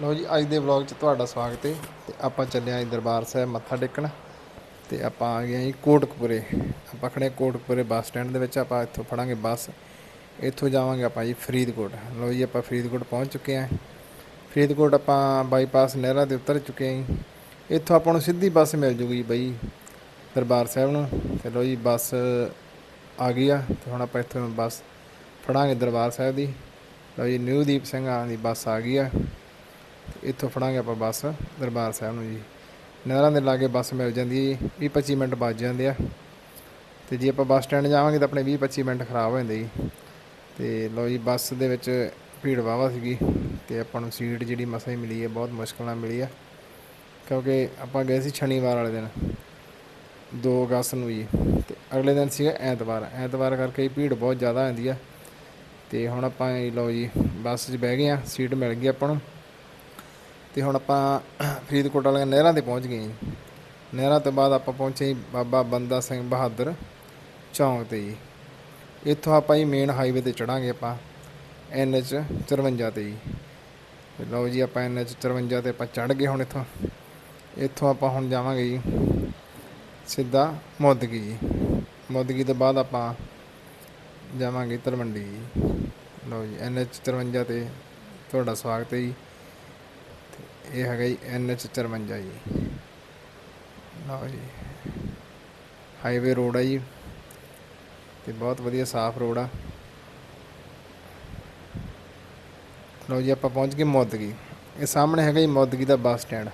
ਲਓ ਜੀ, ਅੱਜ ਦੇ ਵਲੌਗ 'ਚ ਤੁਹਾਡਾ ਸਵਾਗਤ ਹੈ। ਤੇ ਆਪਾਂ ਚੱਲੇ ਆਂ ਜੀ ਦਰਬਾਰ ਸਾਹਿਬ ਮੱਥਾ ਟੇਕਣ। ਤੇ ਆਪਾਂ ਆ ਗਏ ਆਂ ਜੀ ਕੋਟਕਪੁਰੇ। ਆਪਾਂ ਖੜੇ ਕੋਟਕਪੁਰੇ ਬੱਸ ਸਟੈਂਡ ਦੇ ਵਿੱਚ। ਆਪਾਂ ਇੱਥੋਂ ਫੜਾਂਗੇ ਬੱਸ। ਇੱਥੋਂ ਜਾਵਾਂਗੇ ਆਪਾਂ ਜੀ ਫਰੀਦਕੋਟ। ਲਓ ਜੀ, ਆਪਾਂ ਫਰੀਦਕੋਟ ਪਹੁੰਚ ਚੁੱਕੇ ਆਂ ਫਰੀਦਕੋਟ ਆਪਾਂ ਬਾਈਪਾਸ ਨਹਿਰਾਂ ਤੇ ਉਤਰ ਚੁੱਕੇ ਆਂ ਜੀ। ਇੱਥੋਂ ਆਪਾਂ ਨੂੰ ਸਿੱਧੀ ਬੱਸ ਮਿਲ ਜੂਗੀ ਬਈ ਦਰਬਾਰ ਸਾਹਿਬ ਨੂੰ। ਤੇ ਲਓ ਜੀ, ਬੱਸ ਆ ਗਈ ਆ। ਤੇ ਹੁਣ ਆਪਾਂ ਇੱਥੋਂ ਬੱਸ ਫੜਾਂਗੇ ਦਰਬਾਰ ਸਾਹਿਬ ਦੀ। ਲਓ ਜੀ, ਨਿਊਦੀਪ ਸਿੰਘਾਂ ਦੀ ਬੱਸ ਆ ਗਈ ਆ। ਇੱਥੋਂ ਫੜਾਂਗੇ ਆਪਾਂ ਬੱਸ, ਦਰਬਾਰ ਸਾਹਿਬ ਨੂੰ ਜੀ। ਨਹਿਰਾਂ ਦੇ ਲਾਗੇ ਬੱਸ ਮਿਲ ਜਾਂਦੀ ਹੈ ਜੀ 20 25 ਮਿੰਟ ਬਚ ਜਾਂਦੇ ਆ। ਤੇ ਜੇ ਆਪਾਂ ਬੱਸ ਸਟੈਂਡ ਜਾਵਾਂਗੇ ਤਾਂ ਆਪਣੇ 20 25 ਮਿੰਟ ਖਰਾਬ ਹੋ ਜਾਂਦੇ ਜੀ। ਤੇ ਲਓ ਜੀ, ਬੱਸ ਦੇ ਵਿੱਚ ਭੀੜ ਵਾਵਾ ਸੀਗੀ ਤੇ ਆਪਾਂ ਨੂੰ ਸੀਟ ਜਿਹੜੀ ਮਸਾਂ ਹੀ ਮਿਲੀ ਹੈ, ਬਹੁਤ ਮੁਸ਼ਕਲ ਨਾਲ ਮਿਲੀ ਆ। ਕਿਉਂਕਿ ਆਪਾਂ ਗਏ ਸੀ ਸ਼ਨੀਵਾਰ ਵਾਲੇ ਦਿਨ 2 ਅਗਸਤ ਨੂੰ ਜੀ। ਤੇ ਅਗਲੇ ਦਿਨ ਸੀਗਾ ਐਤਵਾਰ ਐਤਵਾਰ ਕਰਕੇ ਭੀੜ ਬਹੁਤ ਜ਼ਿਆਦਾ ਆਉਂਦੀ ਆ। ਤੇ ਹੁਣ ਆਪਾਂ ਇਹ ਲਓ ਜੀ, ਬੱਸ 'ਚ ਬਹਿ ਗਏ ਆ, ਸੀਟ ਮਿਲ ਗਈ ਆਪਾਂ ਨੂੰ। ਤੇ ਹੁਣ ਆਪਾਂ ਫਰੀਦਕੋਟ ਵਾਲੀਆਂ ਨਹਿਰਾਂ ਤੇ ਪਹੁੰਚ ਗਏ ਜੀ। ਨਹਿਰਾਂ ਤੋਂ ਬਾਅਦ ਆਪਾਂ ਪਹੁੰਚੇ ਜੀ ਬਾਬਾ ਬੰਦਾ ਸਿੰਘ ਬਹਾਦਰ ਚੌਂਕ ਤੇ ਜੀ। ਇੱਥੋਂ ਆਪਾਂ ਜੀ ਮੇਨ ਹਾਈਵੇ ਤੇ ਚੜਾਂਗੇ ਆਪਾਂ ਐਨਐਚ 54 ਤੇ ਜੀ। ਲਓ ਜੀ ਆਪਾਂ ਐਨਐਚ 54 ਤੇ ਆਪਾਂ ਚੜ ਗਏ ਹੁਣ ਇੱਥੋਂ। ਇੱਥੋਂ ਆਪਾਂ ਹੁਣ ਜਾਵਾਂਗੇ ਜੀ ਸਿੱਧਾ ਮੋਦਗੀ ਜੀ। ਮੋਦਗੀ ਤੋਂ ਬਾਅਦ ਆਪਾਂ ਜਾਵਾਂਗੇ ਤਲਵੰਡੀ ਜੀ। ਲਓ ਜੀ ਐਨਐਚ 53 ਤੇ ਤੁਹਾਡਾ ਸਵਾਗਤ ਹੈ ਜੀ। ਇਹ ਹੈਗਾ ਜੀ ਐਨਐਚ 53 ਜੀ। ਲਓ ਜੀ। ਹਾਈਵੇ ਰੋਡ ਹੈ ਜੀ। ਤੇ ਬਹੁਤ ਵਧੀਆ ਸਾਫ਼ ਰੋਡ ਆ। ਲਓ ਜੀ, ਆਪਾਂ ਪਹੁੰਚ ਗਏ ਮੋਦਗੀ। ਇਹ ਸਾਹਮਣੇ ਹੈਗਾ ਜੀ ਮੋਦਗੀ ਦਾ ਬੱਸ ਸਟੈਂਡ।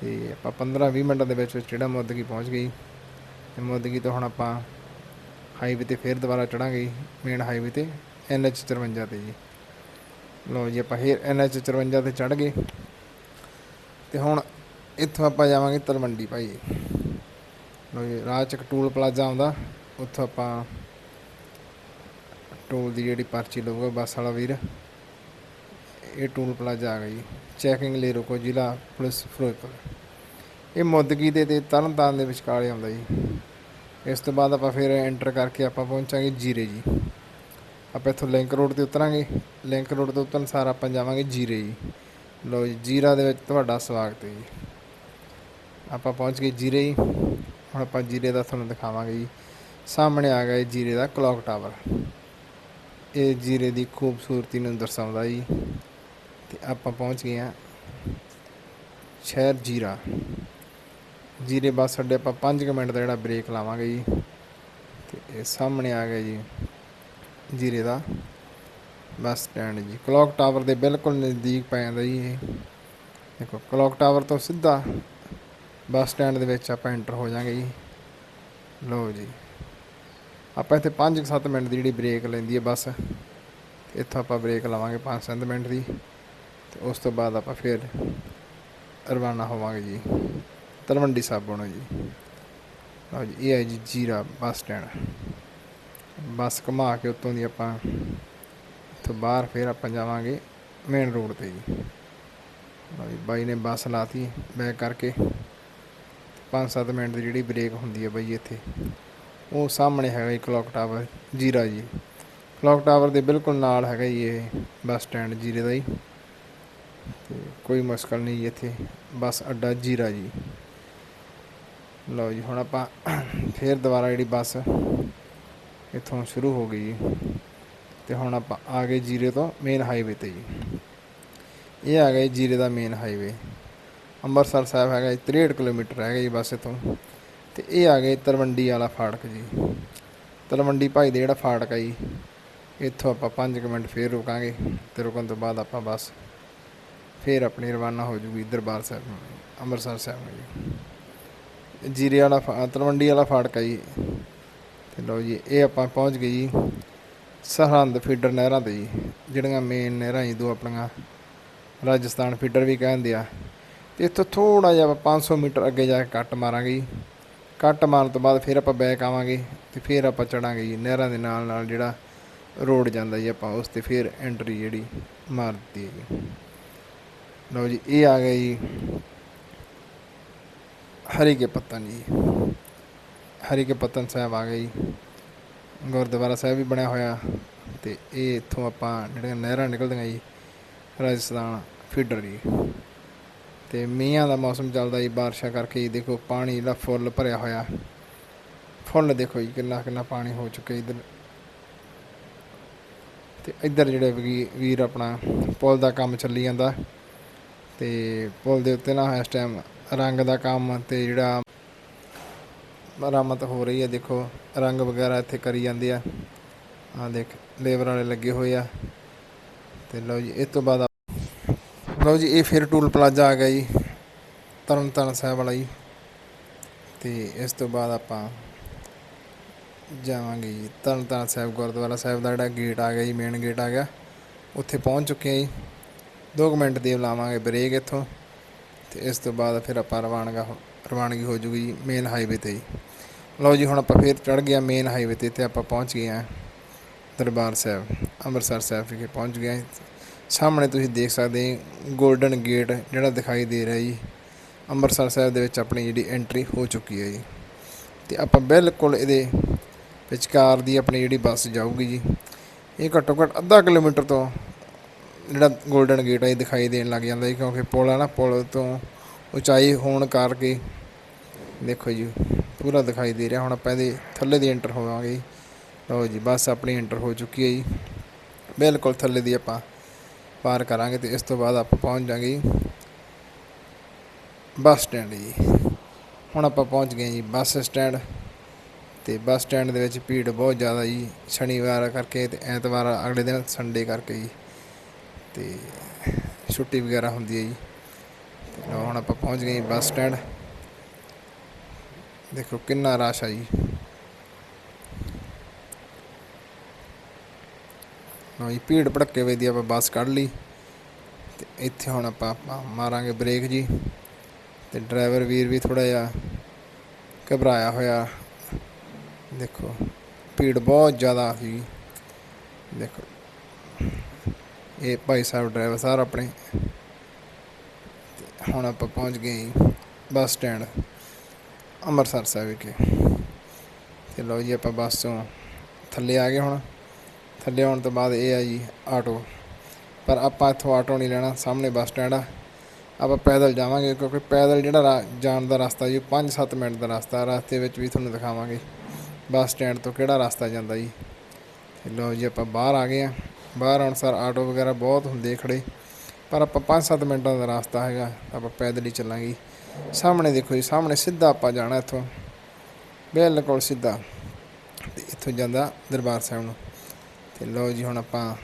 ਤੇ ਆਪਾਂ 15-20 ਮਿੰਟਾਂ ਦੇ ਵਿੱਚ ਵਿੱਚ ਜਿਹੜਾ ਮੋਦਗੀ ਪਹੁੰਚ ਗਈ। ਤੇ ਮੋਦਗੀ ਤੋਂ ਹੁਣ ਆਪਾਂ ਹਾਈਵੇ ਤੇ ਫੇਰ ਦੁਬਾਰਾ ਚੜਾਂਗੇ ਮੇਨ ਹਾਈਵੇ ਤੇ ਐਨਐਚ 54 ਤੇ ਜੀ। ਲਓ ਜੀ, ਆਪਾਂ ਫੇਰ ਐਨਐਚ 54 ਤੇ ਚੜ ਗਏ। ਤੇ ਹੁਣ ਇੱਥੋਂ ਆਪਾਂ ਜਾਵਾਂਗੇ ਤਲਵੰਡੀ ਭਾਈ। ਲਓ ਜੀ, ਰਾਹ ਚ ਇੱਕ ਟੂਲ ਪਲਾਜ਼ਾ ਆਉਂਦਾ, ਉੱਥੋਂ ਆਪਾਂ ਟੂਲ ਦੀ ਜਿਹੜੀ ਪਰਚੀ ਲਊਗਾ, ਬੱਸ ਵਾਲਾ ਵੀਰ। ਇਹ ਟੂਲ ਪਲਾਜ਼ਾ ਆ ਗਈ ਚੈਕਿੰਗ ਲਈ ਰੁਕੋ ਜ਼ਿਲ੍ਹਾ ਪੁਲਿਸ ਫਿਰੋਜ਼ਪੁਰ। ਇਹ ਮੁੱਦਗੀ ਦੇ ਤੇ ਤਰਨਤਾਰਨ ਦੇ ਵਿਚਕਾਰ ਆਉਂਦਾ ਜੀ। ਇਸ ਤੋਂ ਬਾਅਦ ਆਪਾਂ ਫਿਰ ਐਂਟਰ ਕਰਕੇ ਆਪਾਂ ਪਹੁੰਚਾਂਗੇ ਜੀਰੇ ਜੀ। ਆਪਾਂ ਇੱਥੋਂ ਲਿੰਕ ਰੋਡ ਤੇ ਉਤਰਾਂਗੇ। ਲਿੰਕ ਰੋਡ 'ਤੇ ਉਤਰਨ ਸਾਰ ਆਪਾਂ ਜਾਵਾਂਗੇ ਜੀਰੇ ਜੀ। ਲੋ ਜੀ, ਜੀਰਾ ਦੇ ਵਿੱਚ ਤੁਹਾਡਾ ਸਵਾਗਤ ਹੈ ਜੀ। ਆਪਾਂ ਪਹੁੰਚ ਗਏ ਜੀਰੇ ਜੀ। ਹੁਣ ਆਪਾਂ ਜੀਰੇ ਦਾ ਤੁਹਾਨੂੰ ਦਿਖਾਵਾਂਗੇ ਜੀ। ਸਾਹਮਣੇ ਆ ਗਿਆ ਜੀਰੇ ਦਾ ਕਲੌਕ ਟਾਵਰ। ਇਹ ਜੀਰੇ ਦੀ ਖੂਬਸੂਰਤੀ ਨੂੰ ਦਰਸਾਉਂਦਾ ਜੀ। ਤੇ ਆਪਾਂ ਪਹੁੰਚ ਗਏ ਹਾਂ ਸ਼ਹਿਰ ਜੀਰਾ। ਜੀਰੇ ਬੱਸ ਅੱਡੇ ਆਪਾਂ 5 ਮਿੰਟ ਦਾ ਜਿਹੜਾ ਬ੍ਰੇਕ ਲਾਵਾਂਗੇ ਜੀ। ਤੇ ਇਹ ਸਾਹਮਣੇ ਆ ਗਿਆ ਜੀ। ਜੀਰੇ ਦਾ। ਬੱਸ ਸਟੈਂਡ ਜੀ। ਕਲੌਕ ਟਾਵਰ ਦੇ ਬਿਲਕੁਲ ਨਜ਼ਦੀਕ ਪੈ ਜਾਂਦਾ ਜੀ ਇਹ। ਦੇਖੋ, ਕਲੌਕ ਟਾਵਰ ਤੋਂ ਸਿੱਧਾ ਬੱਸ ਸਟੈਂਡ ਦੇ ਵਿੱਚ ਆਪਾਂ ਐਂਟਰ ਹੋ ਜਾਾਂਗੇ ਜੀ। ਲਓ ਜੀ। ਆਪਾਂ ਇੱਥੇ 5-7 ਮਿੰਟ ਦੀ ਜਿਹੜੀ ਬ੍ਰੇਕ ਲੈਂਦੀ ਹੈ ਬੱਸ, ਇੱਥੋਂ ਆਪਾਂ ਬ੍ਰੇਕ ਲਵਾਂਗੇ 5-7 ਮਿੰਟ ਦੀ। ਤੇ ਉਸ ਤੋਂ ਬਾਅਦ ਆਪਾਂ ਫਿਰ ਰਵਾਨਾ ਹੋਵਾਂਗੇ ਜੀ। ਤਲਵੰਡੀ ਸਾਬੋ ਨੂੰ ਜੀ। ਲਓ ਜੀ, ਇਹ ਹੈ ਜੀ ਜੀਰਾ ਬੱਸ ਸਟੈਂਡ। ਬੱਸ ਘੁਮਾ ਕੇ ਉੱਤੋਂ ਦੀ ਆਪਾਂ ਇੱਥੋਂ ਬਾਹਰ ਫਿਰ ਆਪਾਂ ਜਾਵਾਂਗੇ ਮੇਨ ਰੋਡ ਤੇ ਜੀ। ਬਾਈ ਨੇ ਬੱਸ ਲਾਤੀ ਬੈਕ ਕਰਕੇ। 5-7 ਮਿੰਟ ਦੀ ਜਿਹੜੀ ਬ੍ਰੇਕ ਹੁੰਦੀ ਹੈ ਬਾਈ ਇੱਥੇ। ਉਹ ਸਾਹਮਣੇ ਹੈਗਾ ਜੀ ਕਲੌਕ ਟਾਵਰ ਜੀਰਾ ਜੀ। ਕਲੌਕ ਟਾਵਰ ਦੇ ਬਿਲਕੁਲ ਨਾਲ ਹੈਗਾ ਜੀ ਇਹ ਬੱਸ ਸਟੈਂਡ ਜੀਰੇ ਦਾ ਜੀ। ਤੇ ਕੋਈ ਮੁਸ਼ਕਲ ਨਹੀਂ ਜੀ ਇੱਥੇ। ਬੱਸ ਅੱਡਾ ਜੀਰਾ ਜੀ। ਲਓ ਜੀ, ਹੁਣ ਆਪਾਂ ਫੇਰ ਦੁਬਾਰਾ ਜਿਹੜੀ ਬੱਸ ਇੱਥੋਂ ਸ਼ੁਰੂ ਹੋ ਗਈ ਜੀ। ਤੇ ਹੁਣ ਆਪਾਂ ਆ ਗਏ ਜੀਰੇ ਤੋਂ ਮੇਨ ਹਾਈਵੇ ਤੇ ਜੀ। ਇਹ ਆ ਗਏ ਜੀਰੇ ਦਾ ਮੇਨ ਹਾਈਵੇ ਅੰਮ੍ਰਿਤਸਰ ਸਾਹਿਬ ਹੈਗਾ ਜੀ 63 ਕਿਲੋਮੀਟਰ ਹੈਗਾ ਜੀ ਬੱਸ ਇੱਥੋਂ। ਤੇ ਇਹ ਆ ਗਏ ਤਲਵੰਡੀ ਵਾਲਾ ਫਾਟਕ ਜੀ। ਤਲਵੰਡੀ ਭਾਈ ਦੇ ਜਿਹੜਾ ਫਾਟਕ ਆ ਜੀ, ਇੱਥੋਂ ਆਪਾਂ 5 ਮਿੰਟ ਫੇਰ ਰੁਕਾਂਗੇ ਤੇ ਰੁਕਣ ਤੋਂ ਬਾਅਦ ਆਪਾਂ ਬਸ ਫੇਰ ਆਪਣੀ ਰਵਾਨਾ ਹੋ ਜੂਗੀ ਦਰਬਾਰ ਸਾਹਿਬ ਨੂੰ, ਅੰਮ੍ਰਿਤਸਰ ਸਾਹਿਬ ਨੂੰ ਜੀ। ਜੀਰੇ ਵਾਲਾ ਫਾ- ਤਲਵੰਡੀ ਵਾਲਾ ਫਾਟਕ ਆ ਜੀ। ਤੇ ਲਓ ਜੀ, ਇਹ ਆਪਾਂ ਪਹੁੰਚ ਗਏ ਜੀ ਸਰਹੰਦ ਫੀਡਰ ਨਹਿਰਾਂ ਤੇ ਜੀ, ਜਿਹੜੀਆਂ ਮੇਨ ਨਹਿਰਾਂ ਜੀ, ਦੋ ਆਪਣੀਆਂ ਰਾਜਸਥਾਨ ਫੀਡਰ ਵੀ ਕਹਿੰਦੇ ਆ ਤੇ ਇੱਥੋਂ ਥੋੜਾ ਜਿਹਾ ਆਪਾਂ 500 ਮੀਟਰ ਅੱਗੇ ਜਾ ਕੇ ਕੱਟ ਮਾਰਾਂਗੇ ਜੀ। ਕੱਟ ਮਾਰਨ ਤੋਂ ਬਾਅਦ ਫਿਰ ਆਪਾਂ ਬੈਕ ਆਵਾਂਗੇ ਤੇ ਫਿਰ ਆਪਾਂ ਚੜਾਂਗੇ ਜੀ, ਨਹਿਰਾਂ ਦੇ ਨਾਲ ਨਾਲ ਜਿਹੜਾ ਰੋਡ ਜਾਂਦਾ ਜੀ ਆਪਾਂ, ਉਸ ਤੇ ਫਿਰ ਐਂਟਰੀ ਜਿਹੜੀ ਮਾਰ ਦਿੱਤੀ ਹੈ ਜੀ। ਲਓ ਜੀ, ਇਹ ਆ ਗਿਆ ਜੀ ਹਰੀ ਕੇ ਪੱਤਨ ਜੀ। ਹਰੀ ਕੇ ਪੱਤਨ ਸਾਹਿਬ ਆ ਗਏ ਜੀ। ਗੁਰਦੁਆਰਾ ਸਾਹਿਬ ਵੀ ਬਣਿਆ ਹੋਇਆ ਤੇ ਇਹ ਇੱਥੋਂ ਆਪਾਂ ਜਿਹੜੀਆਂ ਨਹਿਰਾਂ ਨਿਕਲਦੀਆਂ ਜੀ, ਰਾਜਸਥਾਨ ਫੀਡਰ ਜੀ। ਤੇ ਮੀਂਹਾਂ ਦਾ ਮੌਸਮ ਚੱਲਦਾ ਜੀ, ਬਾਰਿਸ਼ਾਂ ਕਰਕੇ ਜੀ, ਦੇਖੋ ਪਾਣੀ ਜਿਹੜਾ ਫੁੱਲ ਭਰਿਆ ਹੋਇਆ। ਫੁੱਲ ਦੇਖੋ ਜੀ, ਕਿੰਨਾ ਕਿੰਨਾ ਪਾਣੀ ਹੋ ਚੁੱਕਿਆ ਇੱਧਰ। ਤੇ ਇੱਧਰ ਜਿਹੜੇ ਵੀ- ਵੀਰ ਆਪਣਾ ਪੁਲ ਦਾ ਕੰਮ ਚੱਲੀ ਜਾਂਦਾ। ਤੇ ਪੁਲ ਦੇ ਉੱਤੇ ਨਾ ਇਸ ਟਾਈਮ ਰੰਗ ਦਾ ਕੰਮ ਤੇ ਜਿਹੜਾ ਮਰਾਮਤ ਹੋ ਰਹੀ ਹੈ। ਦੇਖੋ, ਰੰਗ ਵਗੈਰਾ ਇੱਥੇ ਕਰੀ ਜਾਂਦੇ ਆ। ਆ ਦੇਖ, ਲੇਬਰ ਵਾਲੇ ਲੱਗੇ ਹੋਏ ਆ। ਤੇ ਲਓ ਜੀ ਇਸ ਤੋਂ ਬਾਅਦ ਲਓ ਜੀ, ਇਹ ਫਿਰ ਟੂਲ ਪਲਾਜ਼ਾ ਆ ਗਿਆ ਜੀ ਤਰਨ ਤਾਰਨ ਸਾਹਿਬ ਵਾਲਾ ਜੀ। ਤੇ ਇਸ ਤੋਂ ਬਾਅਦ ਆਪਾਂ ਜਾਵਾਂਗੇ ਜੀ ਤਰਨ ਤਾਰਨ ਸਾਹਿਬ, ਗੁਰਦੁਆਰਾ ਸਾਹਿਬ ਦਾ ਜਿਹੜਾ ਗੇਟ ਆ ਗਿਆ ਜੀ ਮੇਨ ਗੇਟ ਆ ਗਿਆ। ਉੱਥੇ ਪਹੁੰਚ ਚੁੱਕੇ ਹਾਂ ਜੀ। 2 ਮਿੰਟ ਦੀ ਲਾਵਾਂਗੇ ਬ੍ਰੇਕ ਇੱਥੋਂ। ਤੇ ਇਸ ਤੋਂ ਬਾਅਦ ਫਿਰ ਆਪਾਂ ਰਵਾਨਗਾ ਹੋ- ਰਵਾਨਗੀ ਹੋ ਜੂਗੀ ਜੀ ਮੇਨ ਹਾਈਵੇ ਤੇ ਜੀ। ਲਓ ਜੀ, ਹੁਣ ਆਪਾਂ ਫਿਰ ਚੜ ਗਿਆ ਮੇਨ ਹਾਈਵੇ ਤੇ ਤੇ ਆਪਾਂ ਪਹੁੰਚ ਗਏ ਆ ਦਰਬਾਰ ਸਾਹਿਬ, ਅੰਮ੍ਰਿਤਸਰ ਸਾਹਿਬ ਵਿਖੇ ਪਹੁੰਚ ਗਏ ਹਾਂ। ਸਾਹਮਣੇ ਤੁਸੀਂ ਦੇਖ ਸਕਦੇ ਗੋਲਡਨ ਗੇਟ ਜਿਹੜਾ ਦਿਖਾਈ ਦੇ ਰਿਹਾ ਜੀ। ਅੰਮ੍ਰਿਤਸਰ ਸਾਹਿਬ ਦੇ ਵਿੱਚ ਆਪਣੀ ਜਿਹੜੀ ਐਂਟਰੀ ਹੋ ਚੁੱਕੀ ਹੈ ਜੀ। ਤੇ ਆਪਾਂ ਬਿਲਕੁਲ ਇਹਦੇ ਵਿਚਕਾਰ ਦੀ ਆਪਣੀ ਜਿਹੜੀ ਬੱਸ ਜਾਊਗੀ ਜੀ। ਇਹ ਘੱਟੋ ਘੱਟ ਅੱਧਾ ਕਿਲੋਮੀਟਰ ਤੋਂ ਜਿਹੜਾ 골ਡਨ ਗੇਟ ਹੈ ਇਹ ਦਿਖਾਈ ਦੇਣ ਲੱਗ ਜਾਂਦਾ ਜੀ, ਕਿਉਂਕਿ ਪੁਲ ਹੈ ਨਾ, ਪੁਲ ਤੋਂ ਉਚਾਈ ਹੋਣ ਕਰਕੇ ਦੇਖੋ ਜੀ, ਪੂਰਾ ਦਿਖਾਈ ਦੇ ਰਿਹਾ। ਹੁਣ ਆਪਾਂ ਇਹਦੇ ਥੱਲੇ ਦੀ ਐਂਟਰ ਹੋਵਾਂਗੇ ਜੀ। ਲਓ ਜੀ, ਬੱਸ ਆਪਣੀ ਐਂਟਰ ਹੋ ਚੁੱਕੀ ਹੈ ਜੀ। ਬਿਲਕੁਲ ਥੱਲੇ ਦੀ ਆਪਾਂ ਪਾਰ ਕਰਾਂਗੇ ਤੇ ਇਸ ਤੋਂ ਬਾਅਦ ਆਪਾਂ ਪਹੁੰਚ ਜਾਾਂਗੇ ਜੀ। ਬੱਸ ਸਟੈਂਡ ਜੀ। ਹੁਣ ਆਪਾਂ ਪਹੁੰਚ ਗਏ ਜੀ ਬੱਸ ਸਟੈਂਡ ਤੇ ਬੱਸ ਸਟੈਂਡ ਦੇ ਵਿੱਚ ਭੀੜ ਬਹੁਤ ਜ਼ਿਆਦਾ ਜੀ, ਸ਼ਨੀਵਾਰ ਕਰਕੇ ਤੇ ਐਤਵਾਰ ਅਗਲੇ ਦਿਨ ਸੰਡੇ ਕਰਕੇ ਜੀ। ਤੇ ਛੁੱਟੀ ਵਗੈਰਾ ਹੁੰਦੀ ਹੈ ਜੀ। ਤੇ ਹੁਣ ਆਪਾਂ ਪਹੁੰਚ ਗਏ ਜੀ ਬੱਸ ਸਟੈਂਡ। ਦੇਖੋ ਕਿੰਨਾ ਰਸ਼ ਆ ਜੀ। ਲਓ ਜੀ, ਭੀੜ ਭੜੱਕੇ ਵੇ ਦੀ ਆਪਾਂ ਬੱਸ ਕੱਢ ਲਈ। ਤੇ ਇੱਥੇ ਹੁਣ ਆਪਾਂ ਮਾਰਾਂਗੇ ਬ੍ਰੇਕ ਜੀ। ਤੇ ਡਰਾਈਵਰ ਵੀਰ ਵੀ ਥੋੜਾ ਜਿਹਾ ਘਬਰਾਇਆ ਹੋਇਆ। ਦੇਖੋ, ਭੀੜ ਬਹੁਤ ਜ਼ਿਆਦਾ ਸੀ। ਦੇਖੋ, ਇਹ ਭਾਈ ਸਾਹਿਬ ਡਰਾਈਵਰ ਸਾਹਿਬ ਆਪਣੇ ਹੁਣ ਆਪਾਂ ਪਹੁੰਚ ਗਏ ਜੀ, ਬੱਸ ਸਟੈਂਡ, ਅੰਮ੍ਰਿਤਸਰ ਸਾਹਿਬ ਵਿਖੇ। ਤੇ ਲਓ ਜੀ ਆਪਾਂ ਬੱਸ ਤੋਂ ਥੱਲੇ ਆ ਗਏ ਹੁਣ। ਥੱਲੇ ਆਉਣ ਤੋਂ ਬਾਅਦ ਇਹ ਆ ਜੀ ਆਟੋ। ਪਰ ਆਪਾਂ ਇੱਥੋਂ ਆਟੋ ਨਹੀਂ ਲੈਣਾ, ਸਾਹਮਣੇ ਬੱਸ ਸਟੈਂਡ ਆ। ਆਪਾਂ ਪੈਦਲ ਜਾਵਾਂਗੇ ਕਿਉਂਕਿ ਪੈਦਲ ਜਿਹੜਾ ਰਾ- ਜਾਣ ਦਾ ਰਸਤਾ ਜੀ 5-7 ਮਿੰਟ ਦਾ ਰਸਤਾ। ਰਸਤੇ ਵਿੱਚ ਵੀ ਤੁਹਾਨੂੰ ਦਿਖਾਵਾਂਗੇ ਬੱਸ ਸਟੈਂਡ ਤੋਂ ਕਿਹੜਾ ਰਸਤਾ ਜਾਂਦਾ ਜੀ। ਲਓ ਜੀ ਆਪਾਂ ਬਾਹਰ ਆ ਗਏ ਆ। ਬਾਹਰ ਆਉਣ ਸਾਰ ਆਟੋ ਵਗੈਰਾ ਬਹੁਤ ਹੁੰਦੇ ਖੜੇ। ਪਰ ਆਪਾਂ 5-7 ਮਿੰਟਾਂ ਦਾ ਰਸਤਾ ਹੈਗਾ, ਆਪਾਂ ਪੈਦਲ ਹੀ ਚੱਲਾਂਗੇ। ਸਾਹਮਣੇ ਦੇਖੋ ਜੀ, ਸਾਹਮਣੇ ਸਿੱਧਾ ਆਪਾਂ ਜਾਣਾ ਇੱਥੋਂ। ਬਿਲਕੁਲ ਸਿੱਧਾ। ਤੇ ਇੱਥੋਂ ਜਾਂਦਾ ਦਰਬਾਰ ਸਾਹਿਬ ਨੂੰ। ਤੇ ਲਓ ਜੀ, ਹੁਣ ਆਪਾਂ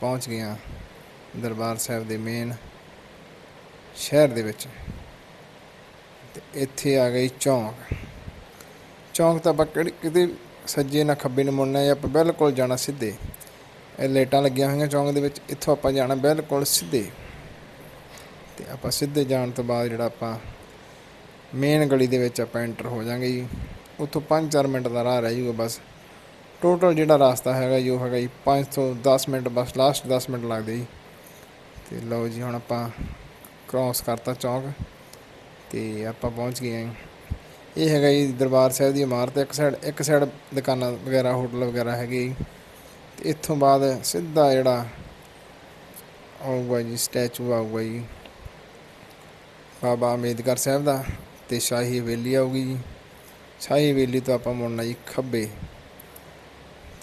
ਪਹੁੰਚ ਗਏ ਹਾਂ ਦਰਬਾਰ ਸਾਹਿਬ ਦੇ ਮੇਨ ਸ਼ਹਿਰ ਦੇ ਵਿੱਚ। ਤੇ ਇੱਥੇ ਆ ਗਈ ਚੌਂਕ। ਚੌਂਕ ਤਾਂ ਆਪਾਂ ਕਿਹੜੀ, ਕਿਤੇ ਸੱਜੇ ਨਾ ਖੱਬੇ ਨੂੰ ਮੁੜਨਾ ਹੈ ਆਪਾਂ ਬਿਲਕੁਲ ਜਾਣਾ ਸਿੱਧੇ। ਇਹ ਲੇਟਾਂ ਲੱਗੀਆਂ ਹੋਈਆਂ ਚੌਂਕ ਦੇ ਵਿੱਚ, ਇੱਥੋਂ ਆਪਾਂ ਜਾਣਾ ਬਿਲਕੁਲ ਸਿੱਧੇ। ਤੇ ਆਪਾਂ ਸਿੱਧੇ ਜਾਣ ਤੋਂ ਬਾਅਦ ਜਿਹੜਾ ਆਪਾਂ ਮੇਨ ਗਲੀ ਦੇ ਵਿੱਚ ਆਪਾਂ ਐਂਟਰ ਹੋ ਜਾਾਂਗੇ ਜੀ। ਉੱਥੋਂ 5-4 ਮਿੰਟ ਦਾ ਰਾਹ ਰਹਿ ਜਾਊਗਾ ਬਸ। ਟੋਟਲ ਜਿਹੜਾ ਰਸਤਾ ਹੈਗਾ ਜੀ, ਉਹ ਹੈਗਾ ਜੀ 5 ਤੋਂ 10 ਮਿੰਟ, ਬਸ ਲਾਸਟ 10 ਮਿੰਟ ਲੱਗਦੇ ਜੀ। ਤੇ ਲਓ ਜੀ ਹੁਣ ਆਪਾਂ ਕ੍ਰਾਸ ਕਰਤਾ ਚੌਂਕ ਤੇ ਆਪਾਂ ਪਹੁੰਚ ਗਏ ਹਾਂ ਇਹ ਹੈਗਾ ਜੀ ਦਰਬਾਰ ਸਾਹਿਬ ਦੀ ਇਮਾਰਤ, ਇੱਕ ਸਾਈਡ ਇੱਕ ਸਾਈਡ ਦੁਕਾਨਾਂ ਵਗੈਰਾ, ਹੋਟਲ ਵਗੈਰਾ ਹੈਗੇ ਜੀ। ਤੇ ਇੱਥੋਂ ਬਾਅਦ ਸਿੱਧਾ ਜਿਹੜਾ ਆਊਗਾ ਜੀ, ਸਟੈਚੂ ਆਊਗਾ ਜੀ। ਬਾਬਾ ਅੰਬੇਦਕਰ ਸਾਹਿਬ ਦਾ ਤੇ ਸ਼ਾਹੀ ਹਵੇਲੀ ਆਊਗੀ ਜੀ। ਸ਼ਾਹੀ ਹਵੇਲੀ ਤੋਂ ਆਪਾਂ ਮੁੜਨਾ ਜੀ ਖੱਬੇ।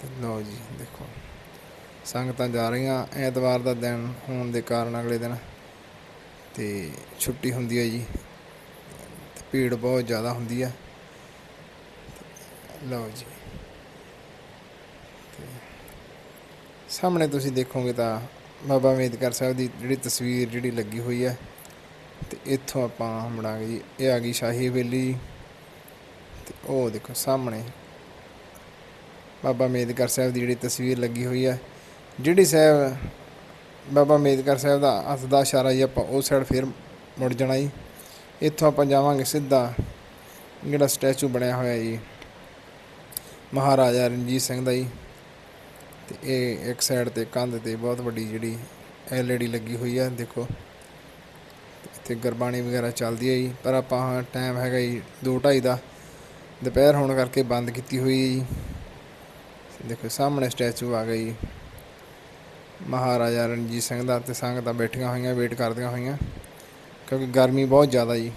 ਤੇ ਲਓ ਜੀ, ਦੇਖੋ। ਸੰਗਤਾਂ ਜਾ ਰਹੀਆਂ ਐਤਵਾਰ ਦਾ ਦਿਨ ਹੋਣ ਦੇ ਕਾਰਨ ਅਗਲੇ ਦਿਨ। ਤੇ ਛੁੱਟੀ ਹੁੰਦੀ ਹੈ ਜੀ। ਭੀੜ ਬਹੁਤ ਜ਼ਿਆਦਾ ਹੁੰਦੀ ਹੈ ਲਓ ਜੀ। ਤੇ ਸਾਹਮਣੇ ਤੁਸੀਂ ਦੇਖੋਗੇ ਤਾਂ ਬਾਬਾ ਅੰਬੇਦਕਰ ਸਾਹਿਬ ਦੀ ਜਿਹੜੀ ਤਸਵੀਰ ਜਿਹੜੀ ਲੱਗੀ ਹੋਈ ਹੈ। ਤੇ ਇੱਥੋਂ ਆਪਾਂ ਮੁੜਾਂਗੇ ਜੀ ਇਹ ਆ ਗਈ ਸ਼ਾਹੀ ਹਵੇਲੀ। ਜੀ। ਤੇ ਉਹ ਦੇਖੋ ਸਾਹਮਣੇ। ਬਾਬਾ ਅੰਬੇਦਕਰ ਸਾਹਿਬ ਦੀ ਜਿਹੜੀ ਤਸਵੀਰ ਲੱਗੀ ਹੋਈ ਹੈ ਜਿਹੜੀ ਸਾਹਿਬ ਬਾਬਾ ਅੰਬੇਦਕਰ ਸਾਹਿਬ ਦਾ ਹੱਥ ਦਾ ਇਸ਼ਾਰਾ ਜੀ ਆਪਾਂ ਉਹ ਸਾਈਡ ਫਿਰ ਮੁੜ ਜਾਣਾ ਜੀ। ਇੱਥੋਂ ਆਪਾਂ ਜਾਵਾਂਗੇ ਸਿੱਧਾ ਜਿਹੜਾ ਸਟੈਚੂ ਬਣਿਆ ਹੋਇਆ ਜੀ, ਮਹਾਰਾਜਾ ਰਣਜੀਤ ਸਿੰਘ ਦਾ ਜੀ। ਤੇ ਇਹ ਇੱਕ ਸਾਈਡ ਤੇ ਕੰਧ ਤੇ ਬਹੁਤ ਵੱਡੀ ਜਿਹੜੀ ਐਲਈਡੀ ਲੱਗੀ ਹੋਈ ਹੈ ਦੇਖੋ। ਤੇ ਗੁਰਬਾਣੀ ਵਗੈਰਾ ਚੱਲਦੀ ਹੈ ਜੀ, ਪਰ ਆਪਾਂ ਟਾਈਮ ਹੈਗਾ ਜੀ 2:30 ਦਾ। ਦੁਪਹਿਰ ਹੋਣ ਕਰਕੇ ਬੰਦ ਕੀਤੀ ਹੋਈ ਹੈ ਜੀ। ਦੇਖੋ ਸਾਹਮਣੇ ਸਟੈਚੂ ਆ ਗਿਆ ਜੀ। ਮਹਾਰਾਜਾ ਰਣਜੀਤ ਸਿੰਘ ਦਾ ਤੇ ਸੰਗਤਾਂ ਬੈਠੀਆਂ ਹੋਈਆਂ ਵੇਟ ਕਰਦੀਆਂ ਹੋਈਆਂ, ਕਿਉਂਕਿ ਗਰਮੀ ਬਹੁਤ ਜ਼ਿਆਦਾ ਜੀ।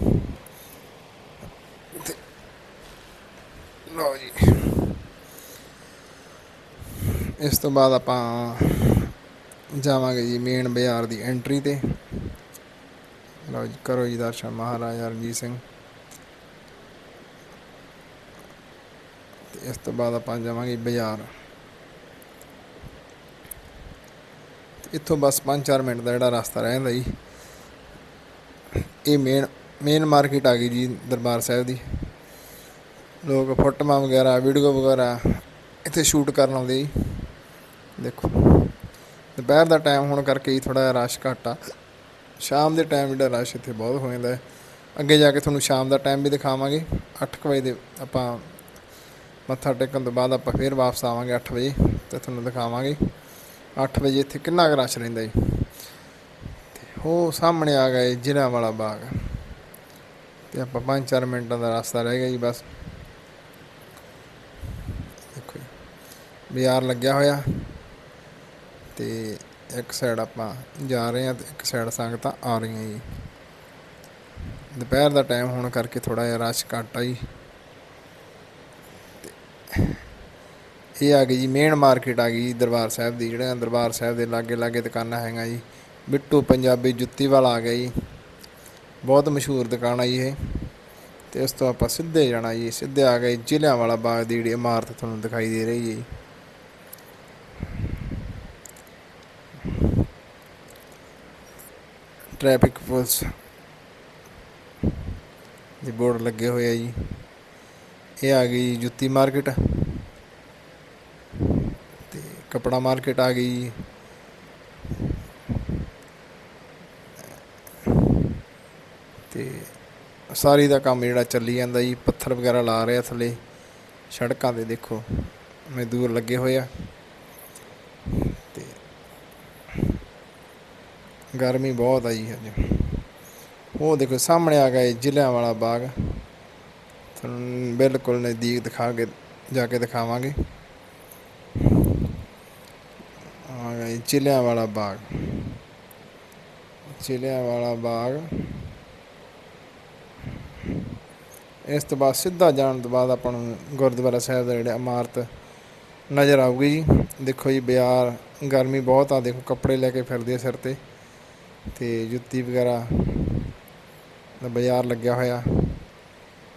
ਤੇ ਲਓ ਜੀ। ਇਸ ਤੋਂ ਬਾਅਦ ਆਪਾਂ ਜਾਵਾਂਗੇ ਜੀ ਮੇਨ ਬਾਜ਼ਾਰ ਦੀ ਐਂਟਰੀ ਤੇ। ਲਓ ਜੀ, ਕਰੋ ਜੀ ਦਰਸ਼ਨ, ਮਹਾਰਾਜਾ ਰਣਜੀਤ ਸਿੰਘ। ਇਸ ਤੋਂ ਬਾਅਦ ਆਪਾਂ ਜਾਵਾਂਗੇ ਬਾਜ਼ਾਰ। ਇੱਥੋਂ ਬਸ 5-4 ਮਿੰਟ ਦਾ ਜਿਹੜਾ ਰਸਤਾ ਰਹਿੰਦਾ ਜੀ, ਇਹ ਮੇਨ ਮੇਨ ਮਾਰਕੀਟ ਆ ਗਈ ਜੀ ਦਰਬਾਰ ਸਾਹਿਬ ਦੀ। ਲੋਕ ਫੋਟੋਆਂ ਵਗੈਰਾ ਵੀਡੀਓ ਵਗੈਰਾ ਇੱਥੇ ਸ਼ੂਟ ਕਰਨ ਆਉਂਦੇ ਜੀ। ਦੇਖੋ, ਦੁਪਹਿਰ ਦਾ ਟਾਈਮ ਹੋਣ ਕਰਕੇ ਹੀ ਥੋੜਾ ਜਿਹਾ ਰਸ਼ ਘੱਟ ਆ। ਸ਼ਾਮ ਦੇ ਟਾਈਮ ਜਿਹੜਾ ਰਸ਼ ਇੱਥੇ ਬਹੁਤ ਹੋ ਜਾਂਦਾ ਹੈ। ਅੱਗੇ ਜਾ ਕੇ ਤੁਹਾਨੂੰ ਸ਼ਾਮ ਦਾ ਟਾਈਮ ਵੀ ਦਿਖਾਵਾਂਗੇ। 8 ਕੁ ਵਜੇ ਦੇ ਆਪਾਂ ਮੱਥਾ ਟੇਕਣ ਤੋਂ ਬਾਅਦ ਆਪਾਂ ਫੇਰ ਵਾਪਸ ਆਵਾਂਗੇ 8 ਵਜੇ ਤੇ ਤੁਹਾਨੂੰ ਦਿਖਾਵਾਂਗੇ। 8 ਵਜੇ ਇੱਥੇ ਕਿੰਨਾ ਕੁ ਰਸ਼ ਰਹਿੰਦਾ ਜੀ। ਤੇ ਉਹ ਸਾਹਮਣੇ ਆ ਗਏ ਜ਼ਿਲ੍ਹਾ ਵਾਲਾ ਬਾਗ। ਤੇ ਆਪਾਂ 5-4 ਮਿੰਟਾਂ ਦਾ ਰਸਤਾ ਰਹਿ ਗਿਆ ਜੀ ਬਸ। ਦੇਖੋ ਜੀ, ਬਾਜ਼ਾਰ ਲੱਗਿਆ ਹੋਇਆ। ਤੇ ਇੱਕ ਸਾਈਡ ਆਪਾਂ ਜਾ ਰਹੇ ਹਾਂ ਤੇ ਇੱਕ ਸਾਈਡ ਸੰਗਤਾਂ ਆ ਰਹੀਆਂ ਜੀ। ਦੁਪਹਿਰ ਦਾ ਟਾਈਮ ਹੋਣ ਕਰਕੇ ਥੋੜਾ ਜਿਹਾ ਰਸ਼ ਘੱਟ ਆ ਜੀ। ਤੇ ਇਹ ਆ ਗਈ ਜੀ ਮੇਨ ਮਾਰਕੀਟ ਆ ਗਈ ਦਰਬਾਰ ਸਾਹਿਬ ਦੀ ਜਿਹੜਾ ਦਰਬਾਰ ਸਾਹਿਬ ਦੇ ਲਾਗੇ ਲਾਗੇ ਦੁਕਾਨਾਂ ਹੈਗਾ ਜੀ। ਬਿੱਟੂ ਪੰਜਾਬੀ ਜੁੱਤੀ ਵਾਲਾ ਆ ਗਿਆ ਜੀ। ਬਹੁਤ ਮਸ਼ਹੂਰ ਦੁਕਾਨ ਆ ਜੀ ਇਹ। ਤੇ ਇਸ ਤੋਂ ਆਪਾਂ ਸਿੱਧੇ ਜਾਣਾ ਜੀ, ਸਿੱਧੇ ਆ ਗਏ ਜ਼ਿਲ੍ਹਿਆਂ ਵਾਲਾ ਬਾਗ ਦੀ ਜਿਹੜੀ ਇਮਾਰਤ ਤੁਹਾਨੂੰ ਦਿਖਾਈ ਦੇ ਰਹੀ ਹੈ ਜੀ। ਟ੍ਰੈਫਿਕ ਪੁਲਿਸ ਦੇ ਬੋਰਡ ਲੱਗੇ ਹੋਏ ਆ ਜੀ। ਇਹ ਆ ਗਈ ਜੁੱਤੀ ਮਾਰਕੀਟ ਤੇ ਕਪੜਾ ਮਾਰਕੀਟ ਆ ਗਈ ਜੀ। ਤੇ ਸਾਰੀ ਦਾ ਕੰਮ ਜਿਹੜਾ ਚੱਲੀ ਜਾਂਦਾ ਜੀ, ਪੱਥਰ ਵਗੈਰਾ ਲਾ ਰਿਹਾ ਥੱਲੇ, ਸੜਕਾਂ ਤੇ ਦੇਖੋ ਮਜ਼ਦੂਰ ਲੱਗੇ ਹੋਏ ਆ। ਗਰਮੀ ਬਹੁਤ ਆ ਜੀ। ਅੱਜ ਉਹ ਦੇਖੋ ਸਾਹਮਣੇ ਆ ਗਿਆ ਜ਼ਿਲ੍ਹਿਆਂ ਵਾਲਾ ਬਾਗ। ਤੁਹਾਨੂੰ ਬਿਲਕੁਲ ਨਜ਼ਦੀਕ ਦਿਖਾ ਕੇ, ਜਾ ਕੇ ਦਿਖਾਵਾਂਗੇ। ਆ ਗਿਆ ਜੀ ਜ਼ਿਲ੍ਹਿਆਂ ਵਾਲਾ ਬਾਗ। ਜ਼ਿਲ੍ਹਿਆਂ ਵਾਲਾ ਬਾਗ। ਇਸ ਤੋਂ ਬਾਅਦ ਸਿੱਧਾ ਜਾਣ ਤੋਂ ਬਾਅਦ ਆਪਾਂ ਨੂੰ ਗੁਰਦੁਆਰਾ ਸਾਹਿਬ ਦਾ ਜਿਹੜਾ ਇਮਾਰਤ ਨਜ਼ਰ ਆਊਗੀ ਜੀ। ਦੇਖੋ ਜੀ ਬਿਆਰ ਗਰਮੀ ਬਹੁਤ ਆ, ਦੇਖੋ ਕੱਪੜੇ ਲੈ ਕੇ ਫਿਰਦੇ ਆ ਸਿਰ ਤੇ। ਤੇ ਜੁੱਤੀ ਵਗੈਰਾ ਦਾ ਬਾਜ਼ਾਰ ਲੱਗਿਆ ਹੋਇਆ।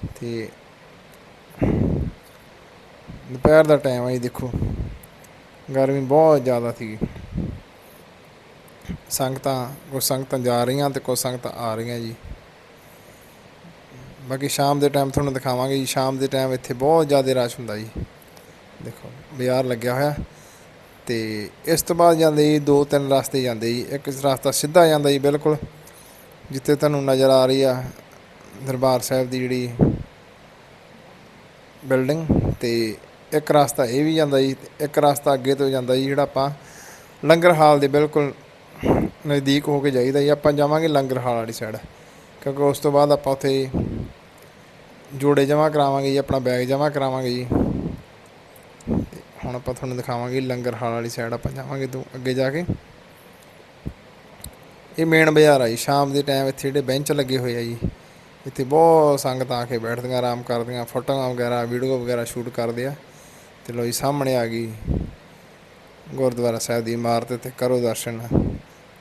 ਅਤੇ ਦੁਪਹਿਰ ਦਾ ਟਾਈਮ ਆ ਜੀ ਦੇਖੋ। ਗਰਮੀ ਬਹੁਤ ਜ਼ਿਆਦਾ ਸੀ ਸੰਗਤਾਂ ਕੁਝ ਸੰਗਤਾਂ ਜਾ ਰਹੀਆਂ ਤੇ ਕੁਝ ਸੰਗਤਾਂ ਆ ਰਹੀਆਂ ਜੀ। ਬਾਕੀ ਸ਼ਾਮ ਦੇ ਟਾਈਮ ਤੁਹਾਨੂੰ ਦਿਖਾਵਾਂਗੇ ਜੀ। ਸ਼ਾਮ ਦੇ ਟਾਈਮ ਇੱਥੇ ਬਹੁਤ ਜ਼ਿਆਦਾ ਰਸ਼ ਹੁੰਦਾ ਜੀ। ਦੇਖੋ, ਬਾਜ਼ਾਰ ਲੱਗਿਆ ਹੋਇਆ। ਤੇ ਇਸ ਤੋਂ ਬਾਅਦ ਜਾਂਦੇ ਜੀ, ਦੋ ਤਿੰਨ ਰਸਤੇ ਜਾਂਦੇ ਜੀ। ਇੱਕ ਰਸਤਾ ਸਿੱਧਾ ਜਾਂਦਾ ਜੀ, ਬਿਲਕੁਲ, ਜਿੱਥੇ ਤੁਹਾਨੂੰ ਨਜ਼ਰ ਆ ਰਹੀ ਆ ਦਰਬਾਰ ਸਾਹਿਬ ਦੀ ਜਿਹੜੀ ਬਿਲਡਿੰਗ ਤੇ ਇੱਕ ਰਸਤਾ ਇਹ ਵੀ ਜਾਂਦਾ ਜੀ ਤੇ ਇੱਕ ਰਸਤਾ ਅੱਗੇ ਤੋਂ ਜਾਂਦਾ ਜੀ, ਜਿਹੜਾ ਆਪਾਂ ਲੰਗਰ ਹਾਲ ਦੇ ਬਿਲਕੁਲ ਨਜ਼ਦੀਕ ਹੋ ਕੇ ਜਾਈਦਾ ਜੀ। ਆਪਾਂ ਜਾਵਾਂਗੇ ਲੰਗਰ ਹਾਲ ਵਾਲੀ ਸਾਈਡ ਕਿਉਂਕਿ ਉਸ ਤੋਂ ਬਾਅਦ ਆਪਾਂ ਉੱਥੇ ਜੋੜੇ ਜਮ੍ਹਾਂ ਕਰਾਵਾਂਗੇ ਜੀ, ਆਪਣਾ ਬੈਗ ਜਮ੍ਹਾਂ ਕਰਾਵਾਂਗੇ ਜੀ। ਹੁਣ ਆਪਾਂ ਤੁਹਾਨੂੰ ਦਿਖਾਵਾਂਗੇ ਲੰਗਰ ਹਾਲ ਵਾਲੀ ਸਾਈਡ ਆਪਾਂ ਜਾਵਾਂਗੇ ਤੋਂ ਅੱਗੇ ਜਾ ਕੇ। ਇਹ ਮੇਨ ਬਾਜ਼ਾਰ ਆ ਜੀ, ਸ਼ਾਮ ਦੇ ਟਾਈਮ ਇੱਥੇ ਜਿਹੜੇ ਬੈਂਚ ਲੱਗੇ ਹੋਏ ਆ ਜੀ, ਇੱਥੇ ਬਹੁਤ ਸੰਗਤਾਂ ਆ ਕੇ ਬੈਠਦੀਆਂ, ਆਰਾਮ ਕਰਦੀਆਂ, ਫੋਟੋਆਂ ਵਗੈਰਾ ਵੀਡੀਓ ਵਗੈਰਾ ਸ਼ੂਟ ਕਰਦੇ ਆ। ਤੇ ਲੋ ਜੀ, ਸਾਹਮਣੇ ਆ ਗਈ ਗੁਰਦੁਆਰਾ ਸਾਹਿਬ ਦੀ ਇਮਾਰਤ ਤੇ ਕਰੋ ਦਰਸ਼ਨ।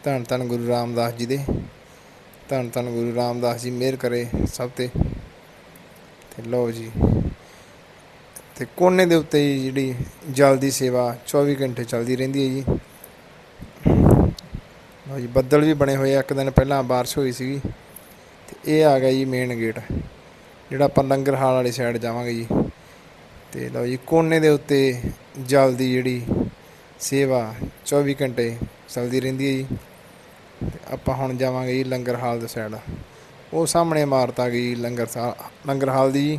ਧੰਨ ਧੰਨ ਗੁਰੂ ਰਾਮਦਾਸ ਜੀ ਦੇ। ਧੰਨ ਧੰਨ ਗੁਰੂ ਰਾਮਦਾਸ ਜੀ, ਮਿਹਰ ਕਰੇ ਸਭ ਤੇ। ਤੇ ਲਓ ਜੀ ਤੇ ਕੋਨੇ ਦੇ ਉੱਤੇ ਹੀ ਜਿਹੜੀ ਜਲ ਦੀ ਸੇਵਾ 24 ਘੰਟੇ ਚੱਲਦੀ ਰਹਿੰਦੀ ਹੈ ਜੀ। ਲਓ ਜੀ, ਬੱਦਲ ਵੀ ਬਣੇ ਹੋਏ ਆ। ਇੱਕ ਦਿਨ ਪਹਿਲਾਂ ਬਾਰਿਸ਼ ਹੋਈ ਸੀਗੀ ਤੇ ਇਹ ਆ ਗਿਆ ਜੀ ਮੇਨ ਗੇਟ ਜਿਹੜਾ ਆਪਾਂ ਲੰਗਰ ਹਾਲ ਵਾਲੀ ਸਾਈਡ ਜਾਵਾਂਗੇ ਜੀ। ਤੇ ਲਓ ਜੀ, ਕੋਨੇ ਦੇ ਉੱਤੇ ਜਲ ਦੀ ਜਿਹੜੀ ਸੇਵਾ 24 ਘੰਟੇ ਚੱਲਦੀ ਰਹਿੰਦੀ ਹੈ ਜੀ। ਤੇ ਆਪਾਂ ਹੁਣ ਜਾਵਾਂਗੇ ਜੀ ਲੰਗਰ ਹਾਲ ਦੇ ਸਾਈਡ ਉਹ ਸਾਹਮਣੇ ਇਮਾਰਤ ਆ ਗਈ ਲੰਗਰ ਲੰਗਰ ਹਾਲ ਦੀ ਜੀ।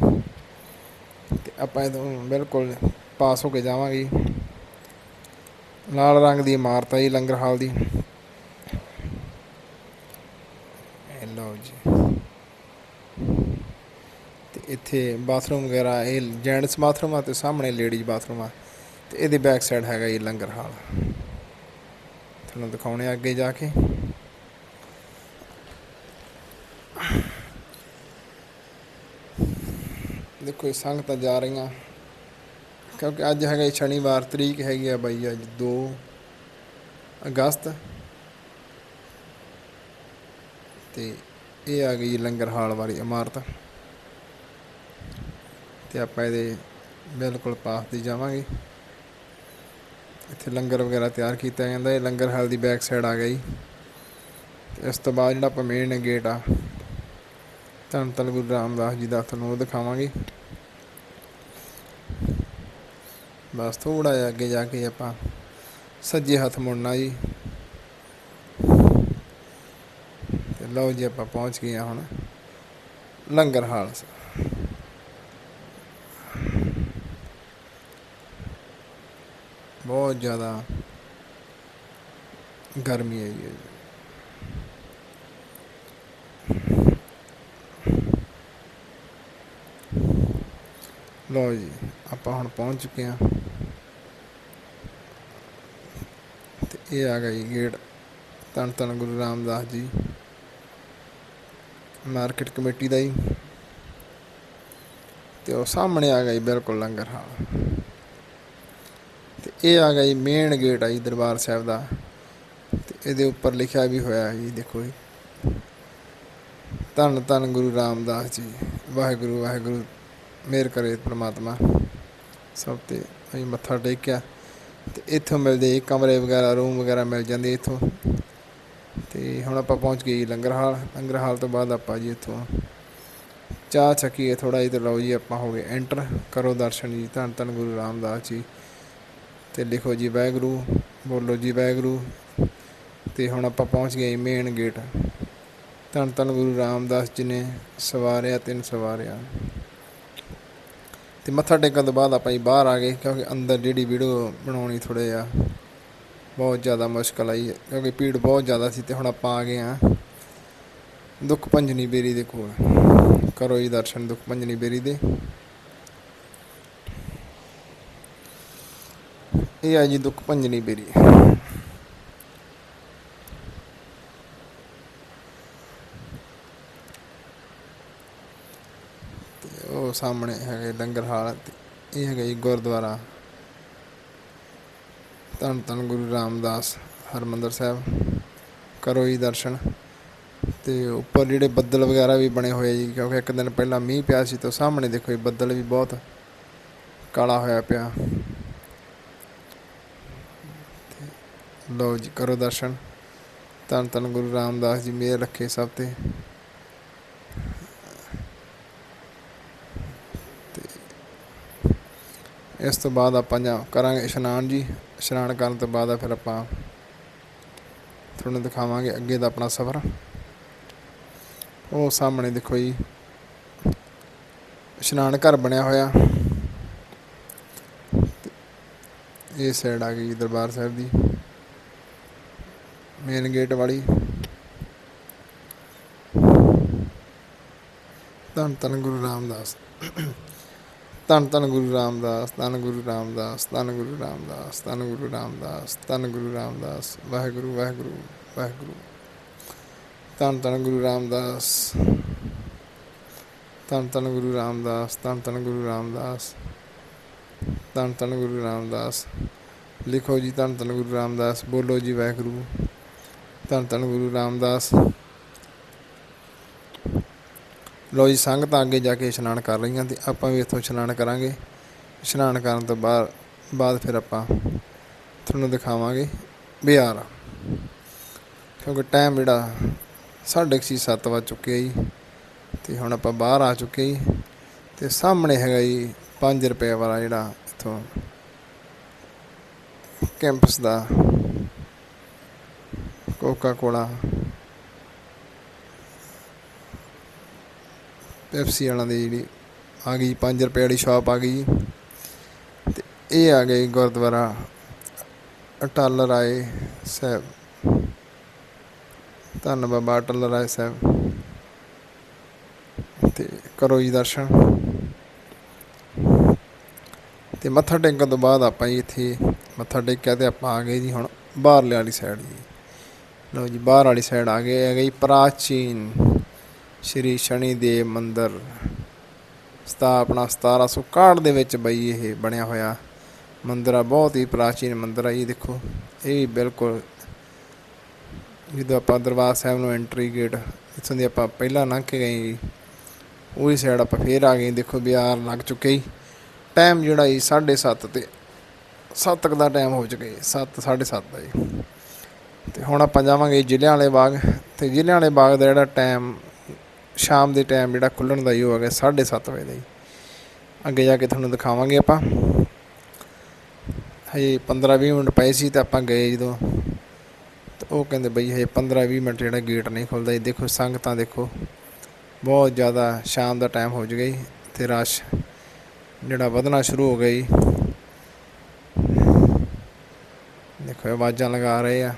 ਆਪਾਂ ਇਹਦੋਂ ਬਿਲਕੁਲ ਪਾਸ ਹੋ ਕੇ ਜਾਵਾਂਗੇ ਜੀ। ਲਾਲ ਰੰਗ ਦੀ ਇਮਾਰਤ ਆ ਜੀ, ਲੰਗਰ ਹਾਲ ਦੀ। ਲਓ ਜੀ। ਤੇ ਇੱਥੇ ਬਾਥਰੂਮ ਵਗੈਰਾ, ਇਹ ਜੈਂਟਸ ਬਾਥਰੂਮ ਆ ਤੇ ਸਾਹਮਣੇ ਲੇਡੀਜ਼ ਬਾਥਰੂਮ ਆ। ਤੇ ਇਹਦੇ ਬੈਕ ਸਾਈਡ ਹੈਗਾ ਜੀ ਲੰਗਰ ਹਾਲ। ਤੁਹਾਨੂੰ ਦਿਖਾਉਣੇ ਆ ਅੱਗੇ ਜਾ ਕੇ। ਦੇਖੋ ਇਹ ਸੰਗਤਾਂ ਜਾ ਰਹੀਆਂ। ਕਿਉਂਕਿ ਅੱਜ ਹੈਗਾ ਸ਼ਨੀਵਾਰ, ਤਰੀਕ ਹੈਗੀ ਆ ਬਾਈ ਅੱਜ 2 ਅਗਸਤ। ਤੇ ਇਹ ਆ ਗਈ ਲੰਗਰ ਹਾਲ ਵਾਲੀ ਇਮਾਰਤ। ਤੇ ਆਪਾਂ ਇਹਦੇ ਬਿਲਕੁਲ ਪਾਸ ਦੀ ਜਾਵਾਂਗੇ। ਇੱਥੇ ਲੰਗਰ ਵਗੈਰਾ ਤਿਆਰ ਕੀਤਾ ਜਾਂਦਾ। ਇਹ ਲੰਗਰ ਹਾਲ ਦੀ ਬੈਕ ਸਾਈਡ ਆ ਗਈ ਤੇ ਇਸ ਤੋਂ ਬਾਅਦ ਜਿਹੜਾ ਆਪਾਂ ਮੇਨ ਗੇਟ ਆ, ਧੰਨ ਧੰਨ ਗੁਰੂ ਰਾਮਦਾਸ ਜੀ ਦਾ, ਤੁਹਾਨੂੰ ਉਹ ਦਿਖਾਵਾਂਗੇ। ਬਸ ਥੋੜਾ ਜਿਹਾ ਅੱਗੇ ਜਾ ਕੇ ਆਪਾਂ ਸੱਜੇ ਹੱਥ ਮੁੜਨਾ ਜੀ। ਤੇ ਲਓ ਜੀ ਆਪਾਂ ਪਹੁੰਚ ਗਏ ਹਾਂ ਹੁਣ ਲੰਗਰ ਹਾਲ ਬਹੁਤ ਜ਼ਿਆਦਾ ਗਰਮੀ ਹੈ ਜੀ। ਲਓ ਜੀ ਆਪਾਂ ਹੁਣ ਪਹੁੰਚ ਚੁੱਕੇ ਹਾਂ। ਤੇ ਇਹ ਆ ਗਿਆ ਗੇਟ। ਧੰਨ ਧੰਨ ਗੁਰੂ ਰਾਮਦਾਸ ਜੀ। ਮਾਰਕੀਟ ਕਮੇਟੀ ਦਾ ਜੀ। ਤੇ ਉਹ ਸਾਹਮਣੇ ਆ ਗਿਆ ਬਿਲਕੁਲ ਲੰਗਰ ਹਾਲ। ਤੇ ਇਹ ਆ ਗਿਆ ਜੀ ਮੇਨ ਗੇਟ ਆ ਜੀ ਦਰਬਾਰ ਸਾਹਿਬ ਦਾ। ਤੇ ਇਹਦੇ ਉੱਪਰ ਲਿਖਿਆ ਵੀ ਹੋਇਆ ਜੀ, ਦੇਖੋ ਜੀ। ਧੰਨ ਧੰਨ ਗੁਰੂ ਰਾਮਦਾਸ ਜੀ। ਵਾਹਿਗੁਰੂ ਵਾਹਿਗੁਰੂ, ਮੇਰ ਕਰੇ ਪ੍ਰਮਾਤਮਾ। ਸਭ ਤੇ ਅਸੀਂ ਮੱਥਾ ਟੇਕਿਆ। ਤੇ ਇੱਥੋਂ ਮਿਲਦੇ ਕਮਰੇ ਵਗੈਰਾ ਰੂਮ ਵਗੈਰਾ ਮਿਲ ਜਾਂਦੇ ਇੱਥੋਂ। ਤੇ ਹੁਣ ਆਪਾਂ ਪਹੁੰਚ ਗਏ ਜੀ ਲੰਗਰ ਹਾਲ ਲੰਗਰ ਹਾਲ ਤੋਂ ਬਾਅਦ ਆਪਾਂ ਜੀ ਇੱਥੋਂ ਚਾਹ ਛਕੀਏ ਥੋੜਾ ਜਿਹਾ ਤੇ ਲਓ ਜੀ ਆਪਾਂ ਹੋ ਗਏ ਐਂਟਰ ਕਰੋ ਦਰਸ਼ਨ ਜੀ, ਧੰਨ ਧੰਨ ਗੁਰੂ ਰਾਮਦਾਸ ਜੀ। ਤੇ ਲਿਖੋ ਜੀ ਵਾਹਿਗੁਰੂ, ਬੋਲੋ ਜੀ ਵਾਹਿਗੁਰੂ। ਤੇ ਹੁਣ ਆਪਾਂ ਪਹੁੰਚ ਗਏ ਮੇਨ ਗੇਟ ਧੰਨ ਧੰਨ ਗੁਰੂ ਰਾਮਦਾਸ ਜੀ ਨੇ ਸਵਾਰਿਆ ਤਿੰਨ ਸਵਾਰਿਆ। ਤੇ ਮੱਥਾ ਟੇਕਣ ਤੋਂ ਬਾਅਦ ਆਪਾਂ ਜੀ ਬਾਹਰ ਆ ਗਏ, ਕਿਉਂਕਿ ਅੰਦਰ ਜਿਹੜੀ ਵੀਡੀਓ ਬਣਾਉਣੀ ਥੋੜੇ ਆ ਬਹੁਤ ਜ਼ਿਆਦਾ ਮੁਸ਼ਕਲ ਆਈ, ਕਿਉਂਕਿ ਭੀੜ ਬਹੁਤ ਜ਼ਿਆਦਾ ਸੀ ਤੇ ਹੁਣ ਆਪਾਂ ਆ ਗਏ ਆ ਦੁੱਖ ਭੰਜਨੀ ਬੇਰੀ ਦੇ ਕੋਲ। ਕਰੋ ਜੀ ਦਰਸ਼ਨ ਦੁੱਖ ਭੰਜਨੀ ਬੇਰੀ ਦੇ। ਇਹ ਆ ਜੀ ਦੁੱਖ ਭੰਜਨੀ ਬੇਰੀ ਤੇ ਉਹ ਸਾਹਮਣੇ ਹੈਗੇ ਲੰਗਰ ਹਾਲ ਇਹ ਹੈਗਾ ਜੀ ਗੁਰਦੁਆਰਾ। ਧੰਨ ਧੰਨ ਗੁਰੂ ਰਾਮਦਾਸ ਹਰਮੰਦਰ ਸਾਹਿਬ। ਕਰੋ ਜੀ ਦਰਸ਼ਨ। ਤੇ ਉੱਪਰ ਜਿਹੜੇ ਬੱਦਲ ਵਗੈਰਾ ਵੀ ਬਣੇ ਹੋਏ ਜੀ, ਕਿਉਂਕਿ ਇੱਕ ਦਿਨ ਪਹਿਲਾਂ ਮੀਂਹ ਪਿਆ ਸੀ ਤਾਂ ਸਾਹਮਣੇ ਦੇਖੋ ਜੀ ਬੱਦਲ ਵੀ ਬਹੁਤ ਕਾਲਾ ਹੋਇਆ ਪਿਆ। ਤੇ ਲਓ ਜੀ ਕਰੋ ਦਰਸ਼ਨ। ਧੰਨ ਧੰਨ ਗੁਰੂ ਰਾਮਦਾਸ ਜੀ, ਮਿਹਰ ਰੱਖੇ ਸਭ ਤੇ। ਇਸ ਤੋਂ ਬਾਅਦ ਆਪਾਂ ਜਾਂ ਕਰਾਂਗੇ ਇਸ਼ਨਾਨ ਜੀ। ਇਸ਼ਨਾਨ ਕਰਨ ਤੋਂ ਬਾਅਦ ਫਿਰ ਆਪਾਂ ਤੁਹਾਨੂੰ ਦਿਖਾਵਾਂਗੇ ਅੱਗੇ ਦਾ ਆਪਣਾ ਸਫ਼ਰ। ਉਹ ਸਾਹਮਣੇ ਦੇਖੋ ਜੀ। ਇਸ਼ਨਾਨ ਘਰ ਬਣਿਆ ਹੋਇਆ। ਇਹ ਸਾਈਡ ਆ ਗਈ ਦਰਬਾਰ ਸਾਹਿਬ ਦੀ। ਮੇਨ ਗੇਟ ਵਾਲੀ। ਧੰਨ ਧੰਨ ਗੁਰੂ ਰਾਮਦਾਸ। ਧੰਨ ਧੰਨ ਗੁਰੂ ਰਾਮਦਾਸ ਧੰਨ ਗੁਰੂ ਰਾਮਦਾਸ ਧੰਨ ਗੁਰੂ ਰਾਮਦਾਸ ਧੰਨ ਗੁਰੂ ਰਾਮਦਾਸ ਧੰਨ ਗੁਰੂ ਰਾਮਦਾਸ ਵਾਹਿਗੁਰੂ ਵਾਹਿਗੁਰੂ ਵਾਹਿਗੁਰੂ ਧੰਨ ਧੰਨ ਗੁਰੂ ਰਾਮਦਾਸ ਧੰਨ ਧੰਨ ਗੁਰੂ ਰਾਮਦਾਸ ਧੰਨ ਧੰਨ ਗੁਰੂ ਰਾਮਦਾਸ ਧੰਨ ਧੰਨ ਗੁਰੂ ਰਾਮਦਾਸ ਲਿਖੋ ਜੀ ਧੰਨ ਧੰਨ ਗੁਰੂ ਰਾਮਦਾਸ ਬੋਲੋ ਜੀ ਵਾਹਿਗੁਰੂ ਧੰਨ ਧੰਨ ਗੁਰੂ ਰਾਮਦਾਸ ਲੋ ਜੀ, ਸੰਗਤਾਂ ਅੱਗੇ ਜਾ ਕੇ ਇਸ਼ਨਾਨ ਕਰ ਰਹੀਆਂ ਤੇ ਆਪਾਂ ਵੀ ਇੱਥੋਂ ਇਸ਼ਨਾਨ ਕਰਾਂਗੇ। ਇਸ਼ਨਾਨ ਕਰਨ ਤੋਂ ਬਾਅਦ ਬਾਅਦ ਫਿਰ ਆਪਾਂ ਤੁਹਾਨੂੰ ਦਿਖਾਵਾਂਗੇ ਬਿਹਾਰ। ਕਿਉਂਕਿ ਟਾਈਮ ਜਿਹੜਾ ਸਾਢੇ ਕੁ ਛੇ, ਸੱਤ ਵੱਜ ਚੁੱਕੇ ਜੀ। ਤੇ ਹੁਣ ਆਪਾਂ ਬਾਹਰ ਆ ਚੁੱਕੇ ਜੀ। ਤੇ ਸਾਹਮਣੇ ਹੈਗਾ ਜੀ 5 ਰੁਪਏ ਵਾਲਾ ਜਿਹੜਾ ਇੱਥੋਂ ਕੈਂਪਸ ਦਾ ਕੋਕਾ ਕੋਲਾ। ਪੈਪਸੀ ਵਾਲਾਂ ਦੀ ਜਿਹੜੀ ਆ ਗਈ 5 ਰੁਪਏ ਵਾਲੀ ਸ਼ਾਪ ਆ ਗਈ। ਤੇ ਇਹ ਆ ਗਈ ਗੁਰਦੁਆਰਾ ਅਟਲ ਰਾਏ ਸਾਹਿਬ। ਧੰਨ ਬਾਬਾ ਅਟਲ ਰਾਏ ਸਾਹਿਬ। ਤੇ ਕਰੋ ਜੀ ਦਰਸ਼ਨ। ਤੇ ਮੱਥਾ ਟੇਕਣ ਤੋਂ ਬਾਅਦ ਆਪਾਂ ਜੀ ਇੱਥੇ ਮੱਥਾ ਟੇਕਿਆ ਤੇ ਆਪਾਂ ਆ ਗਏ ਜੀ ਹੁਣ ਬਾਹਰਲੇ ਵਾਲੀ ਸਾਈਡ ਜੀ। ਲਓ ਜੀ, ਬਾਹਰ ਵਾਲੀ ਸਾਈਡ ਆ ਗਏ ਹੈਗਾ ਜੀ ਪ੍ਰਾਚੀਨ। ਸ਼੍ਰੀ ਸ਼ਨੀ ਦੇਵ ਮੰਦਿਰ। ਸਥਾਪਨਾ 1761 ਦੇ ਵਿੱਚ ਬਈ ਇਹ ਬਣਿਆ ਹੋਇਆ ਮੰਦਿਰ ਆ, ਬਹੁਤ ਹੀ ਪ੍ਰਾਚੀਨ ਮੰਦਿਰ ਆ ਜੀ, ਦੇਖੋ। ਇਹ ਵੀ ਬਿਲਕੁਲ ਜਦੋਂ ਆਪਾਂ ਦਰਬਾਰ ਸਾਹਿਬ ਨੂੰ ਐਂਟਰੀ ਗੇਟ ਇੱਥੋਂ ਦੀ ਆਪਾਂ ਪਹਿਲਾਂ ਲੰਘ ਕੇ ਗਏ ਜੀ, ਉਹੀ ਸਾਈਡ ਆਪਾਂ ਫੇਰ ਆ ਗਏ ਦੇਖੋ ਬਿਆਰ ਲੱਗ ਚੁੱਕੇ ਜੀ। ਟਾਈਮ ਜਿਹੜਾ ਜੀ 7:30 ਤੇ 7 ਤੱਕ ਦਾ ਟਾਈਮ ਹੋ ਚੁੱਕਾ ਜੀ 7 7:30 ਦਾ ਜੀ। ਤੇ ਹੁਣ ਆਪਾਂ ਜਾਵਾਂਗੇ ਜ਼ਿਲ੍ਹਿਆਂ ਵਾਲੇ ਬਾਗ। ਤੇ ਜ਼ਿਲ੍ਹਿਆਂ ਵਾਲੇ ਬਾਗ ਦਾ ਜਿਹੜਾ ਟਾਈਮ ਸ਼ਾਮ ਦੇ ਟਾਈਮ ਜਿਹੜਾ ਖੁੱਲਣ ਦਾ ਹੀ ਹੋ ਗਿਆ 7:30 ਵਜੇ ਦਾ ਜੀ। ਅੱਗੇ ਜਾ ਕੇ ਤੁਹਾਨੂੰ ਦਿਖਾਵਾਂਗੇ ਆਪਾਂ। ਹਜੇ 15-20 ਮਿੰਟ ਪਏ ਸੀ ਤਾਂ ਆਪਾਂ ਗਏ ਜਦੋਂ। ਤਾਂ ਉਹ ਕਹਿੰਦੇ ਬਈ ਹਜੇ 15-20 ਮਿੰਟ ਜਿਹੜਾ ਗੇਟ ਨਹੀਂ ਖੁੱਲਦਾ ਜੀ। ਦੇਖੋ, ਸੰਗਤਾਂ ਦੇਖੋ, ਬਹੁਤ ਜ਼ਿਆਦਾ ਸ਼ਾਮ ਦਾ ਟਾਈਮ ਹੋ ਜੂਗਾ ਜੀ ਤੇ ਰਸ਼ ਜਿਹੜਾ ਵਧਣਾ ਸ਼ੁਰੂ ਹੋ ਗਿਆ ਜੀ। ਦੇਖੋ, ਆਵਾਜ਼ਾਂ ਲਗਾ ਰਹੇ ਆ।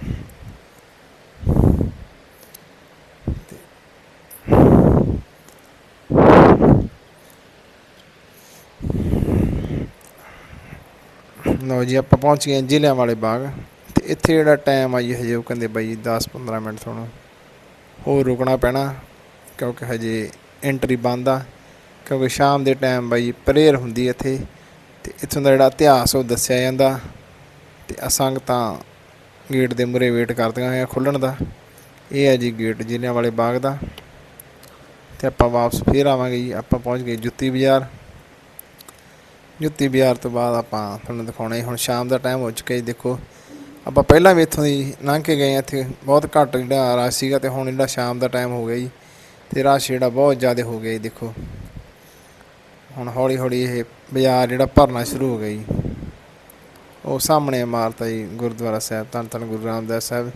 ਲਓ ਜੀ, ਆਪਾਂ ਪਹੁੰਚ ਗਏ ਜ਼ਿਲ੍ਹਿਆਂ ਵਾਲੇ ਬਾਗ। ਤੇ ਇੱਥੇ ਜਿਹੜਾ ਟਾਈਮ ਆ ਜੀ, ਹਜੇ ਉਹ ਕਹਿੰਦੇ ਬਾਈ 10-15 ਮਿੰਟ ਤੁਹਾਨੂੰ ਹੋਰ ਰੁਕਣਾ ਪੈਣਾ, ਕਿਉਂਕਿ ਹਜੇ ਐਂਟਰੀ ਬੰਦ ਆ, ਕਿਉਂਕਿ ਸ਼ਾਮ ਦੇ ਟਾਈਮ ਬਾਈ ਪ੍ਰੇਅਰ ਹੁੰਦੀ ਇੱਥੇ। ਤੇ ਇੱਥੋਂ ਦਾ ਜਿਹੜਾ ਇਤਿਹਾਸ ਉਹ ਦੱਸਿਆ ਜਾਂਦਾ। ਤੇ ਅਸੰਗਤਾਂ ਗੇਟ ਦੇ ਮੂਹਰੇ ਵੇਟ ਕਰਦੀਆਂ ਹੋਈਆਂ ਖੁੱਲਣ ਦਾ। ਇਹ ਹੈ ਜੀ ਗੇਟ ਜ਼ਿਲ੍ਹਿਆਂ ਵਾਲੇ ਬਾਗ ਦਾ। ਤੇ ਆਪਾਂ ਵਾਪਸ ਫੇਰ ਆਵਾਂਗੇ ਜੀ, ਆਪਾਂ ਪਹੁੰਚ ਗਏ ਜੁੱਤੀ ਬਾਜ਼ਾਰ। ਜੁੱਤੀ ਬਾਜ਼ਾਰ ਤੋਂ ਬਾਅਦ ਆਪਾਂ ਤੁਹਾਨੂੰ ਦਿਖਾਉਣਾ ਹੈ ਹੁਣ ਸ਼ਾਮ ਦਾ ਟਾਈਮ ਹੋ ਚੁੱਕਿਆ ਜੀ, ਦੇਖੋ। ਆਪਾਂ ਪਹਿਲਾਂ ਵੀ ਇੱਥੋਂ ਦੀ ਲੰਘ ਕੇ ਗਏ ਹਾਂ, ਇੱਥੇ ਬਹੁਤ ਘੱਟ ਜਿਹੜਾ ਰਸ਼ ਸੀਗਾ ਤੇ ਹੁਣ ਜਿਹੜਾ ਸ਼ਾਮ ਦਾ ਟਾਈਮ ਹੋ ਗਿਆ ਜੀ, ਤੇ ਰਸ਼ ਜਿਹੜਾ ਬਹੁਤ ਜ਼ਿਆਦਾ ਹੋ ਗਿਆ ਜੀ, ਦੇਖੋ। ਹੁਣ ਹੌਲੀ ਹੌਲੀ ਇਹ ਬਾਜ਼ਾਰ ਜਿਹੜਾ ਭਰਨਾ ਸ਼ੁਰੂ ਹੋ ਗਿਆ ਜੀ। ਉਹ ਸਾਹਮਣੇ ਇਮਾਰਤ ਹੈ ਜੀ, ਗੁਰਦੁਆਰਾ ਸਾਹਿਬ, ਧੰਨ ਧੰਨ ਗੁਰੂ ਰਾਮਦਾਸ ਸਾਹਿਬ।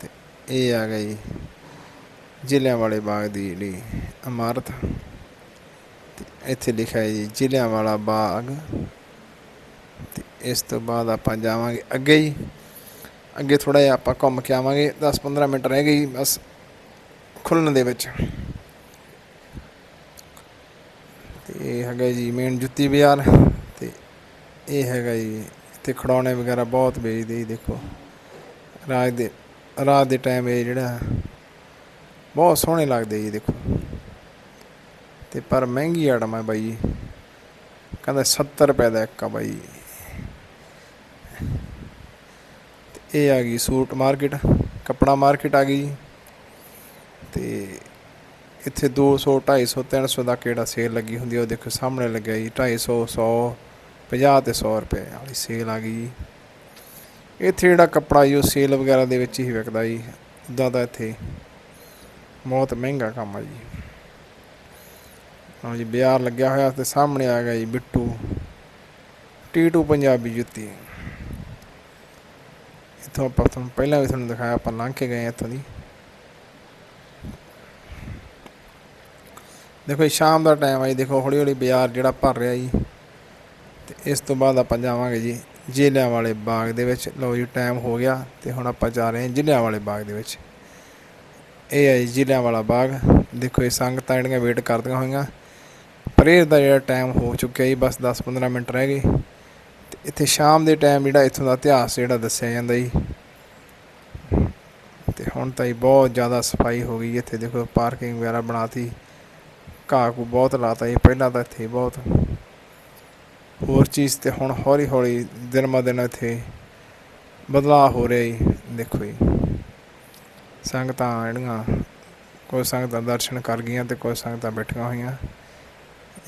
ਤੇ ਇਹ ਆ ਗਿਆ ਜੀ, ਜ਼ਿਲ੍ਹਿਆਂ ਵਾਲੇ ਬਾਗ ਦੀ ਜਿਹੜੀ ਇਮਾਰਤ। ਇੱਥੇ ਲਿਖਿਆ ਹੈ ਜੀ, ਜ਼ਿਲ੍ਹਿਆਂ ਵਾਲਾ ਬਾਗ। ਤੇ ਇਸ ਤੋਂ ਬਾਅਦ ਆਪਾਂ ਜਾਵਾਂਗੇ ਅੱਗੇ ਜੀ। ਅੱਗੇ ਥੋੜਾ ਜਿਹਾ ਆਪਾਂ ਘੁੰਮ ਕੇ ਆਵਾਂਗੇ। 10-15 ਮਿੰਟ ਰਹਿ ਗਏ ਜੀ, ਬਸ ਖੁੱਲਣ ਦੇ ਵਿੱਚ। ਤੇ ਇਹ ਹੈਗਾ ਜੀ ਮੇਨ ਜੁੱਤੀ ਬਾਜ਼ਾਰ। ਤੇ ਇਹ ਹੈਗਾ ਜੀ, ਇੱਥੇ ਖੜਾਉਣੇ ਵਗੈਰਾ ਬਹੁਤ ਵੇਚਦੇ ਜੀ, ਦੇਖੋ। ਰਾਤ ਦੇ ਰਾਤ ਦੇ ਟਾਈਮ ਇਹ ਜਿਹੜਾ, ਬਹੁਤ ਸੋਹਣੇ ਲੱਗਦੇ ਜੀ, ਦੇਖੋ। ਤੇ ਪਰ ਮਹਿੰਗੀ ਆਟਮ ਹੈ ਬਾਈ ਕਹਿੰਦਾ 70 ਰੁਪਏ ਦਾ ਇੱਕ ਆ ਬਾਈ। ਤੇ ਇਹ ਆ ਗਈ ਸੂਟ ਮਾਰਕੀਟ, ਕੱਪੜਾ ਮਾਰਕੀਟ ਆ ਗਈ ਜੀ। ਤੇ ਇੱਥੇ 200 250 300 ਦਾ ਕਿਹੜਾ ਸੇਲ ਲੱਗੀ ਹੁੰਦੀ ਉਹ ਦੇਖੋ ਸਾਹਮਣੇ ਲੱਗਿਆ ਜੀ। 250 100 50 ਤੇ 100 ਰੁਪਏ ਵਾਲੀ ਸੇਲ ਆ ਗਈ ਜੀ। ਇੱਥੇ ਜਿਹੜਾ ਕੱਪੜਾ ਜੀ, ਉਹ ਸੇਲ ਵਗੈਰਾ ਦੇ ਵਿੱਚ ਹੀ ਵਿਕਦਾ ਜੀ। ਉਦਾਂ ਦਾ ਇੱਥੇ ਬਹੁਤ ਮਹਿੰਗਾ ਕੰਮ ਆ ਜੀ। ਹਾਂ ਜੀ ਬਾਜ਼ਾਰ ਲੱਗਿਆ ਹੋਇਆ ਤੇ ਸਾਹਮਣੇ ਆ ਗਿਆ ਜੀ ਬਿੱਟੂ। ਟੀਟੂ ਪੰਜਾਬੀ ਜੁੱਤੀ। ਇੱਥੋਂ ਆਪਾਂ ਤੁਹਾਨੂੰ ਪਹਿਲਾਂ ਵੀ ਤੁਹਾਨੂੰ ਦਿਖਾਇਆ, ਆਪਾਂ ਲੰਘ ਕੇ ਗਏ ਇੱਥੋਂ ਦੀ। ਦੇਖੋ ਜੀ, ਸ਼ਾਮ ਦਾ ਟਾਈਮ ਆ ਜੀ, ਦੇਖੋ ਹੌਲੀ ਹੌਲੀ ਬਾਜ਼ਾਰ ਜਿਹੜਾ ਭਰ ਰਿਹਾ ਜੀ। ਤੇ ਇਸ ਤੋਂ ਬਾਅਦ ਆਪਾਂ ਜਾਵਾਂਗੇ ਜੀ ਜ਼ਿਲ੍ਹਿਆਂ ਵਾਲੇ ਬਾਗ ਦੇ ਵਿੱਚ। ਲਓ ਜੀ ਟਾਈਮ ਹੋ ਗਿਆ ਤੇ ਹੁਣ ਆਪਾਂ ਜਾ ਰਹੇ ਹਾਂ ਜ਼ਿਲ੍ਹਿਆਂ ਵਾਲੇ ਬਾਗ ਦੇ ਵਿੱਚ। ਇਹ ਹੈ ਜੀ ਜ਼ਿਲ੍ਹਿਆਂ ਵਾਲਾ ਬਾਗ। ਦੇਖੋ ਇਹ ਸੰਗਤਾਂ ਜਿਹੜੀਆਂ ਵੇਟ ਕਰਦੀਆਂ ਹੋਈਆਂ। ਪ੍ਰੇਅਰ ਦਾ ਜਿਹੜਾ ਟਾਈਮ ਹੋ ਚੁੱਕਿਆ ਜੀ, ਬਸ 10-15 ਮਿੰਟ ਰਹਿ ਗਏ। ਤੇ ਇੱਥੇ ਸ਼ਾਮ ਦੇ ਟਾਈਮ ਜਿਹੜਾ ਇੱਥੋਂ ਦਾ ਇਤਿਹਾਸ ਜਿਹੜਾ ਦੱਸਿਆ ਜਾਂਦਾ ਜੀ। ਤੇ ਹੁਣ ਤਾਂ ਜੀ ਬਹੁਤ ਜ਼ਿਆਦਾ ਸਫ਼ਾਈ ਹੋ ਗਈ ਇੱਥੇ ਦੇਖੋ ਪਾਰਕਿੰਗ ਵਗੈਰਾ ਬਣਾਤੀ। ਘਾਹ ਕੂ ਬਹੁਤ ਲਾਤਾ ਜੀ, ਪਹਿਲਾਂ ਤਾਂ ਇੱਥੇ ਬਹੁਤ। ਹੋਰ ਚੀਜ਼ ਤੇ ਹੁਣ ਹੌਲੀ ਹੌਲੀ ਦਿਨ ਮ ਦਿਨ ਇੱਥੇ ਬਦਲਾਅ ਹੋ ਰਿਹਾ ਜੀ, ਦੇਖੋ ਜੀ। ਸੰਗਤਾਂ ਜਿਹੜੀਆਂ, ਕੋਈ ਸੰਗਤਾਂ ਦਰਸ਼ਨ ਕਰ ਗਈਆਂ ਤੇ ਕੋਈ ਸੰਗਤਾਂ ਬੈਠੀਆਂ ਹੋਈਆਂ।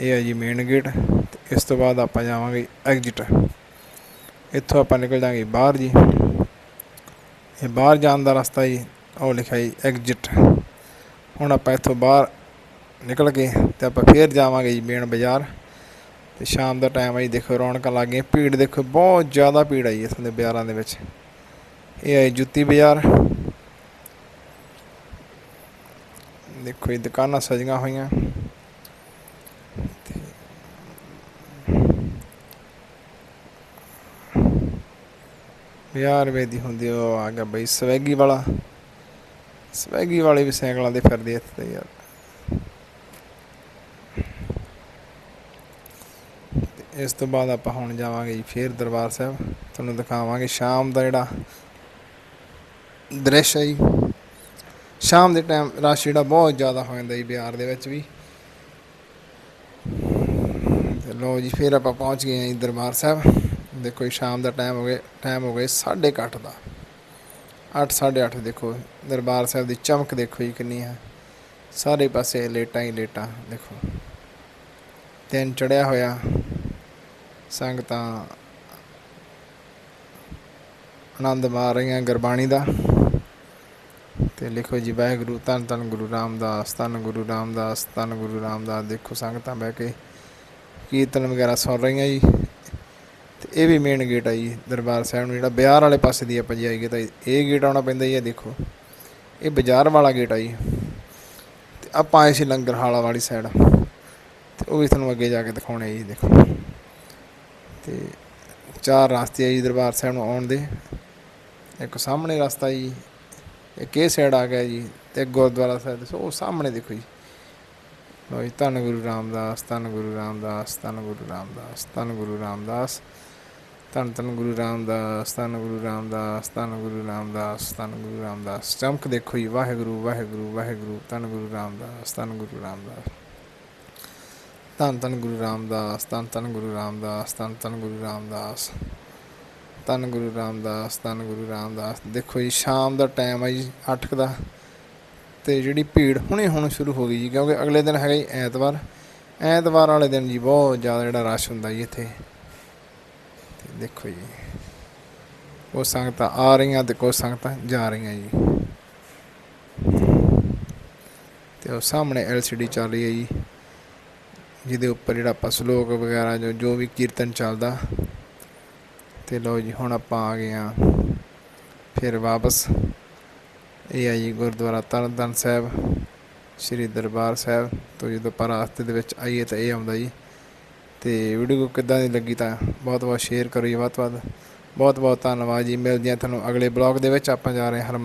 ਇਹ ਹੈ ਜੀ ਮੇਨ ਗੇਟ ਤੇ ਇਸ ਤੋਂ ਬਾਅਦ ਆਪਾਂ ਜਾਵਾਂਗੇ ਐਗਜ਼ਿਟ ਇੱਥੋਂ ਆਪਾਂ ਨਿਕਲ ਜਾਵਾਂਗੇ ਬਾਹਰ ਜੀ। ਇਹ ਬਾਹਰ ਜਾਣ ਦਾ ਰਸਤਾ ਜੀ, ਉਹ ਲਿਖਿਆ ਜੀ ਐਗਜ਼ਿਟ ਹੁਣ ਆਪਾਂ ਇੱਥੋਂ ਬਾਹਰ ਨਿਕਲ ਕੇ ਤੇ ਆਪਾਂ ਫੇਰ ਜਾਵਾਂਗੇ ਜੀ ਮੇਨ ਬਾਜ਼ਾਰ। ਤੇ ਸ਼ਾਮ ਦਾ ਟਾਈਮ ਆ ਜੀ, ਦੇਖੋ ਰੌਣਕਾਂ ਲੱਗ। ਗਈਆਂ ਭੀੜ ਦੇਖੋ, ਬਹੁਤ ਜ਼ਿਆਦਾ ਭੀੜ ਆਈ ਇੱਥੋਂ ਦੇ ਬਾਜ਼ਾਰਾਂ ਦੇ ਵਿੱਚ। ਇਹ ਹੈ ਜੁੱਤੀ ਬਾਜ਼ਾਰ। ਦੇਖੋ ਇਹ ਦੁਕਾਨਾਂ ਸਜੀਆਂ ਹੋਈਆਂ। ਪੰਜਾਹ ਰੁਪਏ ਦੀ ਹੁੰਦੀ ਉਹ ਆ ਗਿਆ ਬਈ ਸਵੈਗੀ ਵਾਲਾ। ਸਵੈਗੀ ਵਾਲੇ ਵੀ ਸਾਈਕਲਾਂ ਦੇ ਫਿਰਦੇ ਇੱਥੇ ਯਾਰ। ਇਸ ਤੋਂ ਬਾਅਦ ਆਪਾਂ ਹੁਣ ਜਾਵਾਂਗੇ ਜੀ ਫੇਰ ਦਰਬਾਰ ਸਾਹਿਬ। ਤੁਹਾਨੂੰ ਦਿਖਾਵਾਂਗੇ ਸ਼ਾਮ ਦਾ ਜਿਹੜਾ ਦ੍ਰਿਸ਼ ਹੈ ਜੀ। ਸ਼ਾਮ ਦੇ ਟਾਈਮ ਰਸ਼ ਜਿਹੜਾ ਬਹੁਤ ਜ਼ਿਆਦਾ ਹੋ ਜਾਂਦਾ ਜੀ ਬਿਹਾਰ ਦੇ ਵਿੱਚ ਵੀ। ਤੇ ਲੋ ਜੀ ਫਿਰ ਆਪਾਂ ਪਹੁੰਚ ਗਏ ਹਾਂ ਜੀ ਦਰਬਾਰ ਸਾਹਿਬ। ਦੇਖੋ ਜੀ, ਸ਼ਾਮ ਦਾ ਟਾਈਮ ਹੋ ਗਿਆ ਟਾਈਮ ਹੋ ਗਿਆ 8:30 ਦਾ। 8:30 ਦੇਖੋ, ਦਰਬਾਰ ਸਾਹਿਬ ਦੀ ਚਮਕ ਦੇਖੋ ਜੀ ਕਿੰਨੀ ਹੈ। ਸਾਰੇ ਪਾਸੇ ਲੇਟਾਂ ਹੀ ਲੇਟਾਂ, ਦੇਖੋ। ਦਿਨ ਚੜਿਆ ਹੋਇਆ, ਸੰਗਤਾਂ ਆਨੰਦ ਮਾਰ ਰਹੀਆਂ ਗੁਰਬਾਣੀ ਦਾ। ਤੇ ਲਿਖੋ ਜੀ, ਵਾਹਿਗੁਰੂ, ਧੰਨ ਧੰਨ ਗੁਰੂ ਰਾਮਦਾਸ, ਧੰਨ ਗੁਰੂ ਰਾਮਦਾਸ, ਧੰਨ ਗੁਰੂ ਰਾਮਦਾਸ, ਦੇਖੋ ਸੰਗਤਾਂ ਬਹਿ ਕੇ ਕੀਰਤਨ ਵਗੈਰਾ ਸੁਣ ਰਹੀਆਂ ਜੀ। ਇਹ ਵੀ ਮੇਨ ਗੇਟ ਆ ਜੀ, ਦਰਬਾਰ ਸਾਹਿਬ ਨੂੰ ਜਿਹੜਾ ਬਿਹਾਰ ਵਾਲੇ ਪਾਸੇ ਦੀ ਆਪਾਂ ਜੀ ਆਈਏ ਤਾਂ ਇਹ ਗੇਟ ਆਉਣਾ ਪੈਂਦਾ ਜੀ, ਇਹ ਦੇਖੋ। ਇਹ ਬਾਜ਼ਾਰ ਵਾਲਾ ਗੇਟ ਆ ਜੀ। ਤੇ ਆਪਾਂ ਆਏ ਸੀ ਲੰਗਰ ਹਾਲਾ ਵਾਲੀ ਸਾਈਡ ਤੇ ਉਹ ਵੀ ਤੁਹਾਨੂੰ ਅੱਗੇ ਜਾ ਕੇ ਦਿਖਾਉਣੇ ਆ ਜੀ, ਦੇਖੋ। ਤੇ ਚਾਰ ਰਸਤੇ ਆ ਜੀ ਦਰਬਾਰ ਸਾਹਿਬ ਨੂੰ ਆਉਣ ਦੇ। ਇੱਕ ਸਾਹਮਣੇ ਰਸਤਾ ਜੀ, ਇੱਕ ਇਹ ਸਾਈਡ ਆ ਗਿਆ ਜੀ, ਤੇ ਇੱਕ ਗੁਰਦੁਆਰਾ ਸਾਹਿਬ ਸੋ ਉਹ ਸਾਹਮਣੇ ਦੇਖੋ ਜੀ। ਲੋ ਜੀ, ਧੰਨ ਗੁਰੂ ਰਾਮਦਾਸ, ਧੰਨ ਗੁਰੂ ਰਾਮਦਾਸ, ਧੰਨ ਗੁਰੂ ਰਾਮਦਾਸ, ਧੰਨ ਗੁਰੂ ਰਾਮਦਾਸ। ਧੰਨ ਧੰਨ ਗੁਰੂ ਰਾਮਦਾਸ ਧੰਨ ਗੁਰੂ ਰਾਮਦਾਸ ਧੰਨ ਗੁਰੂ ਰਾਮਦਾਸ ਧੰਨ ਗੁਰੂ ਰਾਮਦਾਸ ਚਮਕ ਦੇਖੋ ਜੀ ਵਾਹਿਗੁਰੂ ਵਾਹਿਗੁਰੂ ਵਾਹਿਗੁਰੂ ਧੰਨ ਗੁਰੂ ਰਾਮਦਾਸ ਧੰਨ ਗੁਰੂ ਰਾਮਦਾਸ ਧੰਨ ਧੰਨ ਗੁਰੂ ਰਾਮਦਾਸ ਧੰਨ ਧੰਨ ਗੁਰੂ ਰਾਮਦਾਸ ਧੰਨ ਧੰਨ ਗੁਰੂ ਰਾਮਦਾਸ ਧੰਨ ਗੁਰੂ ਰਾਮਦਾਸ ਧੰਨ ਗੁਰੂ ਰਾਮਦਾਸ ਦੇਖੋ ਜੀ ਸ਼ਾਮ ਦਾ ਟਾਈਮ ਆ ਜੀ 8 ਦਾ ਤੇ ਜਿਹੜੀ ਭੀੜ ਹੁਣੇ ਹੁਣ ਸ਼ੁਰੂ ਹੋ ਗਈ ਜੀ ਕਿਉਂਕਿ ਅਗਲੇ ਦਿਨ ਹੈਗਾ ਜੀ ਐਤਵਾਰ ਐਤਵਾਰ ਵਾਲੇ ਦਿਨ ਜੀ ਬਹੁਤ ਜ਼ਿਆਦਾ ਜਿਹੜਾ ਰਸ਼ ਹੁੰਦਾ ਜੀ ਇੱਥੇ ਤੇ ਦੇਖੋ ਜੀ। ਉਹ ਸੰਗਤਾਂ ਆ ਰਹੀਆਂ ਤੇ ਕੁਝ ਸੰਗਤਾਂ ਜਾ ਰਹੀਆਂ ਜੀ। ਤੇ ਉਹ ਸਾਹਮਣੇ ਐਲਸੀਡੀ ਚੱਲ ਰਹੀ ਹੈ ਜੀ। ਜਿਹਦੇ ਉੱਪਰ ਜਿਹੜਾ ਆਪਾਂ ਸ਼ਲੋਕ ਵਗੈਰਾ ਜੋ ਜੋ ਵੀ ਕੀਰਤਨ ਚੱਲਦਾ। ਤੇ ਲਓ ਜੀ, ਹੁਣ ਆਪਾਂ ਆ ਗਏ ਆ ਫਿਰ ਵਾਪਸ। ਇਹ ਆ ਜੀ ਗੁਰਦੁਆਰਾ ਤਰਨਤਾਰਨ ਸਾਹਿਬ, ਸ੍ਰੀ ਦਰਬਾਰ ਸਾਹਿਬ। ਤੋਂ ਜਦੋਂ ਆਪਾਂ ਰਸਤੇ ਦੇ ਵਿੱਚ ਆਈਏ ਤਾਂ ਇਹ ਆਉਂਦਾ ਜੀ। ਤੇ ਵੀਡੀਓ ਕਿੱਦਾਂ ਦੀ ਲੱਗੀ ਤਾਂ ਬਹੁਤ ਬਹੁਤ ਸ਼ੇਅਰ ਕਰੋ ਜੀ ਵੱਧ ਤੋਂ ਵੱਧ, ਬਹੁਤ ਬਹੁਤ ਧੰਨਵਾਦ ਜੀ। ਮਿਲਦੇ ਹਾਂ ਤੁਹਾਨੂੰ ਅਗਲੇ ਬਲੌਗ ਦੇ ਵਿੱਚ, ਆਪਾਂ ਜਾ ਰਹੇ ਹਾਂ ਹਰਮ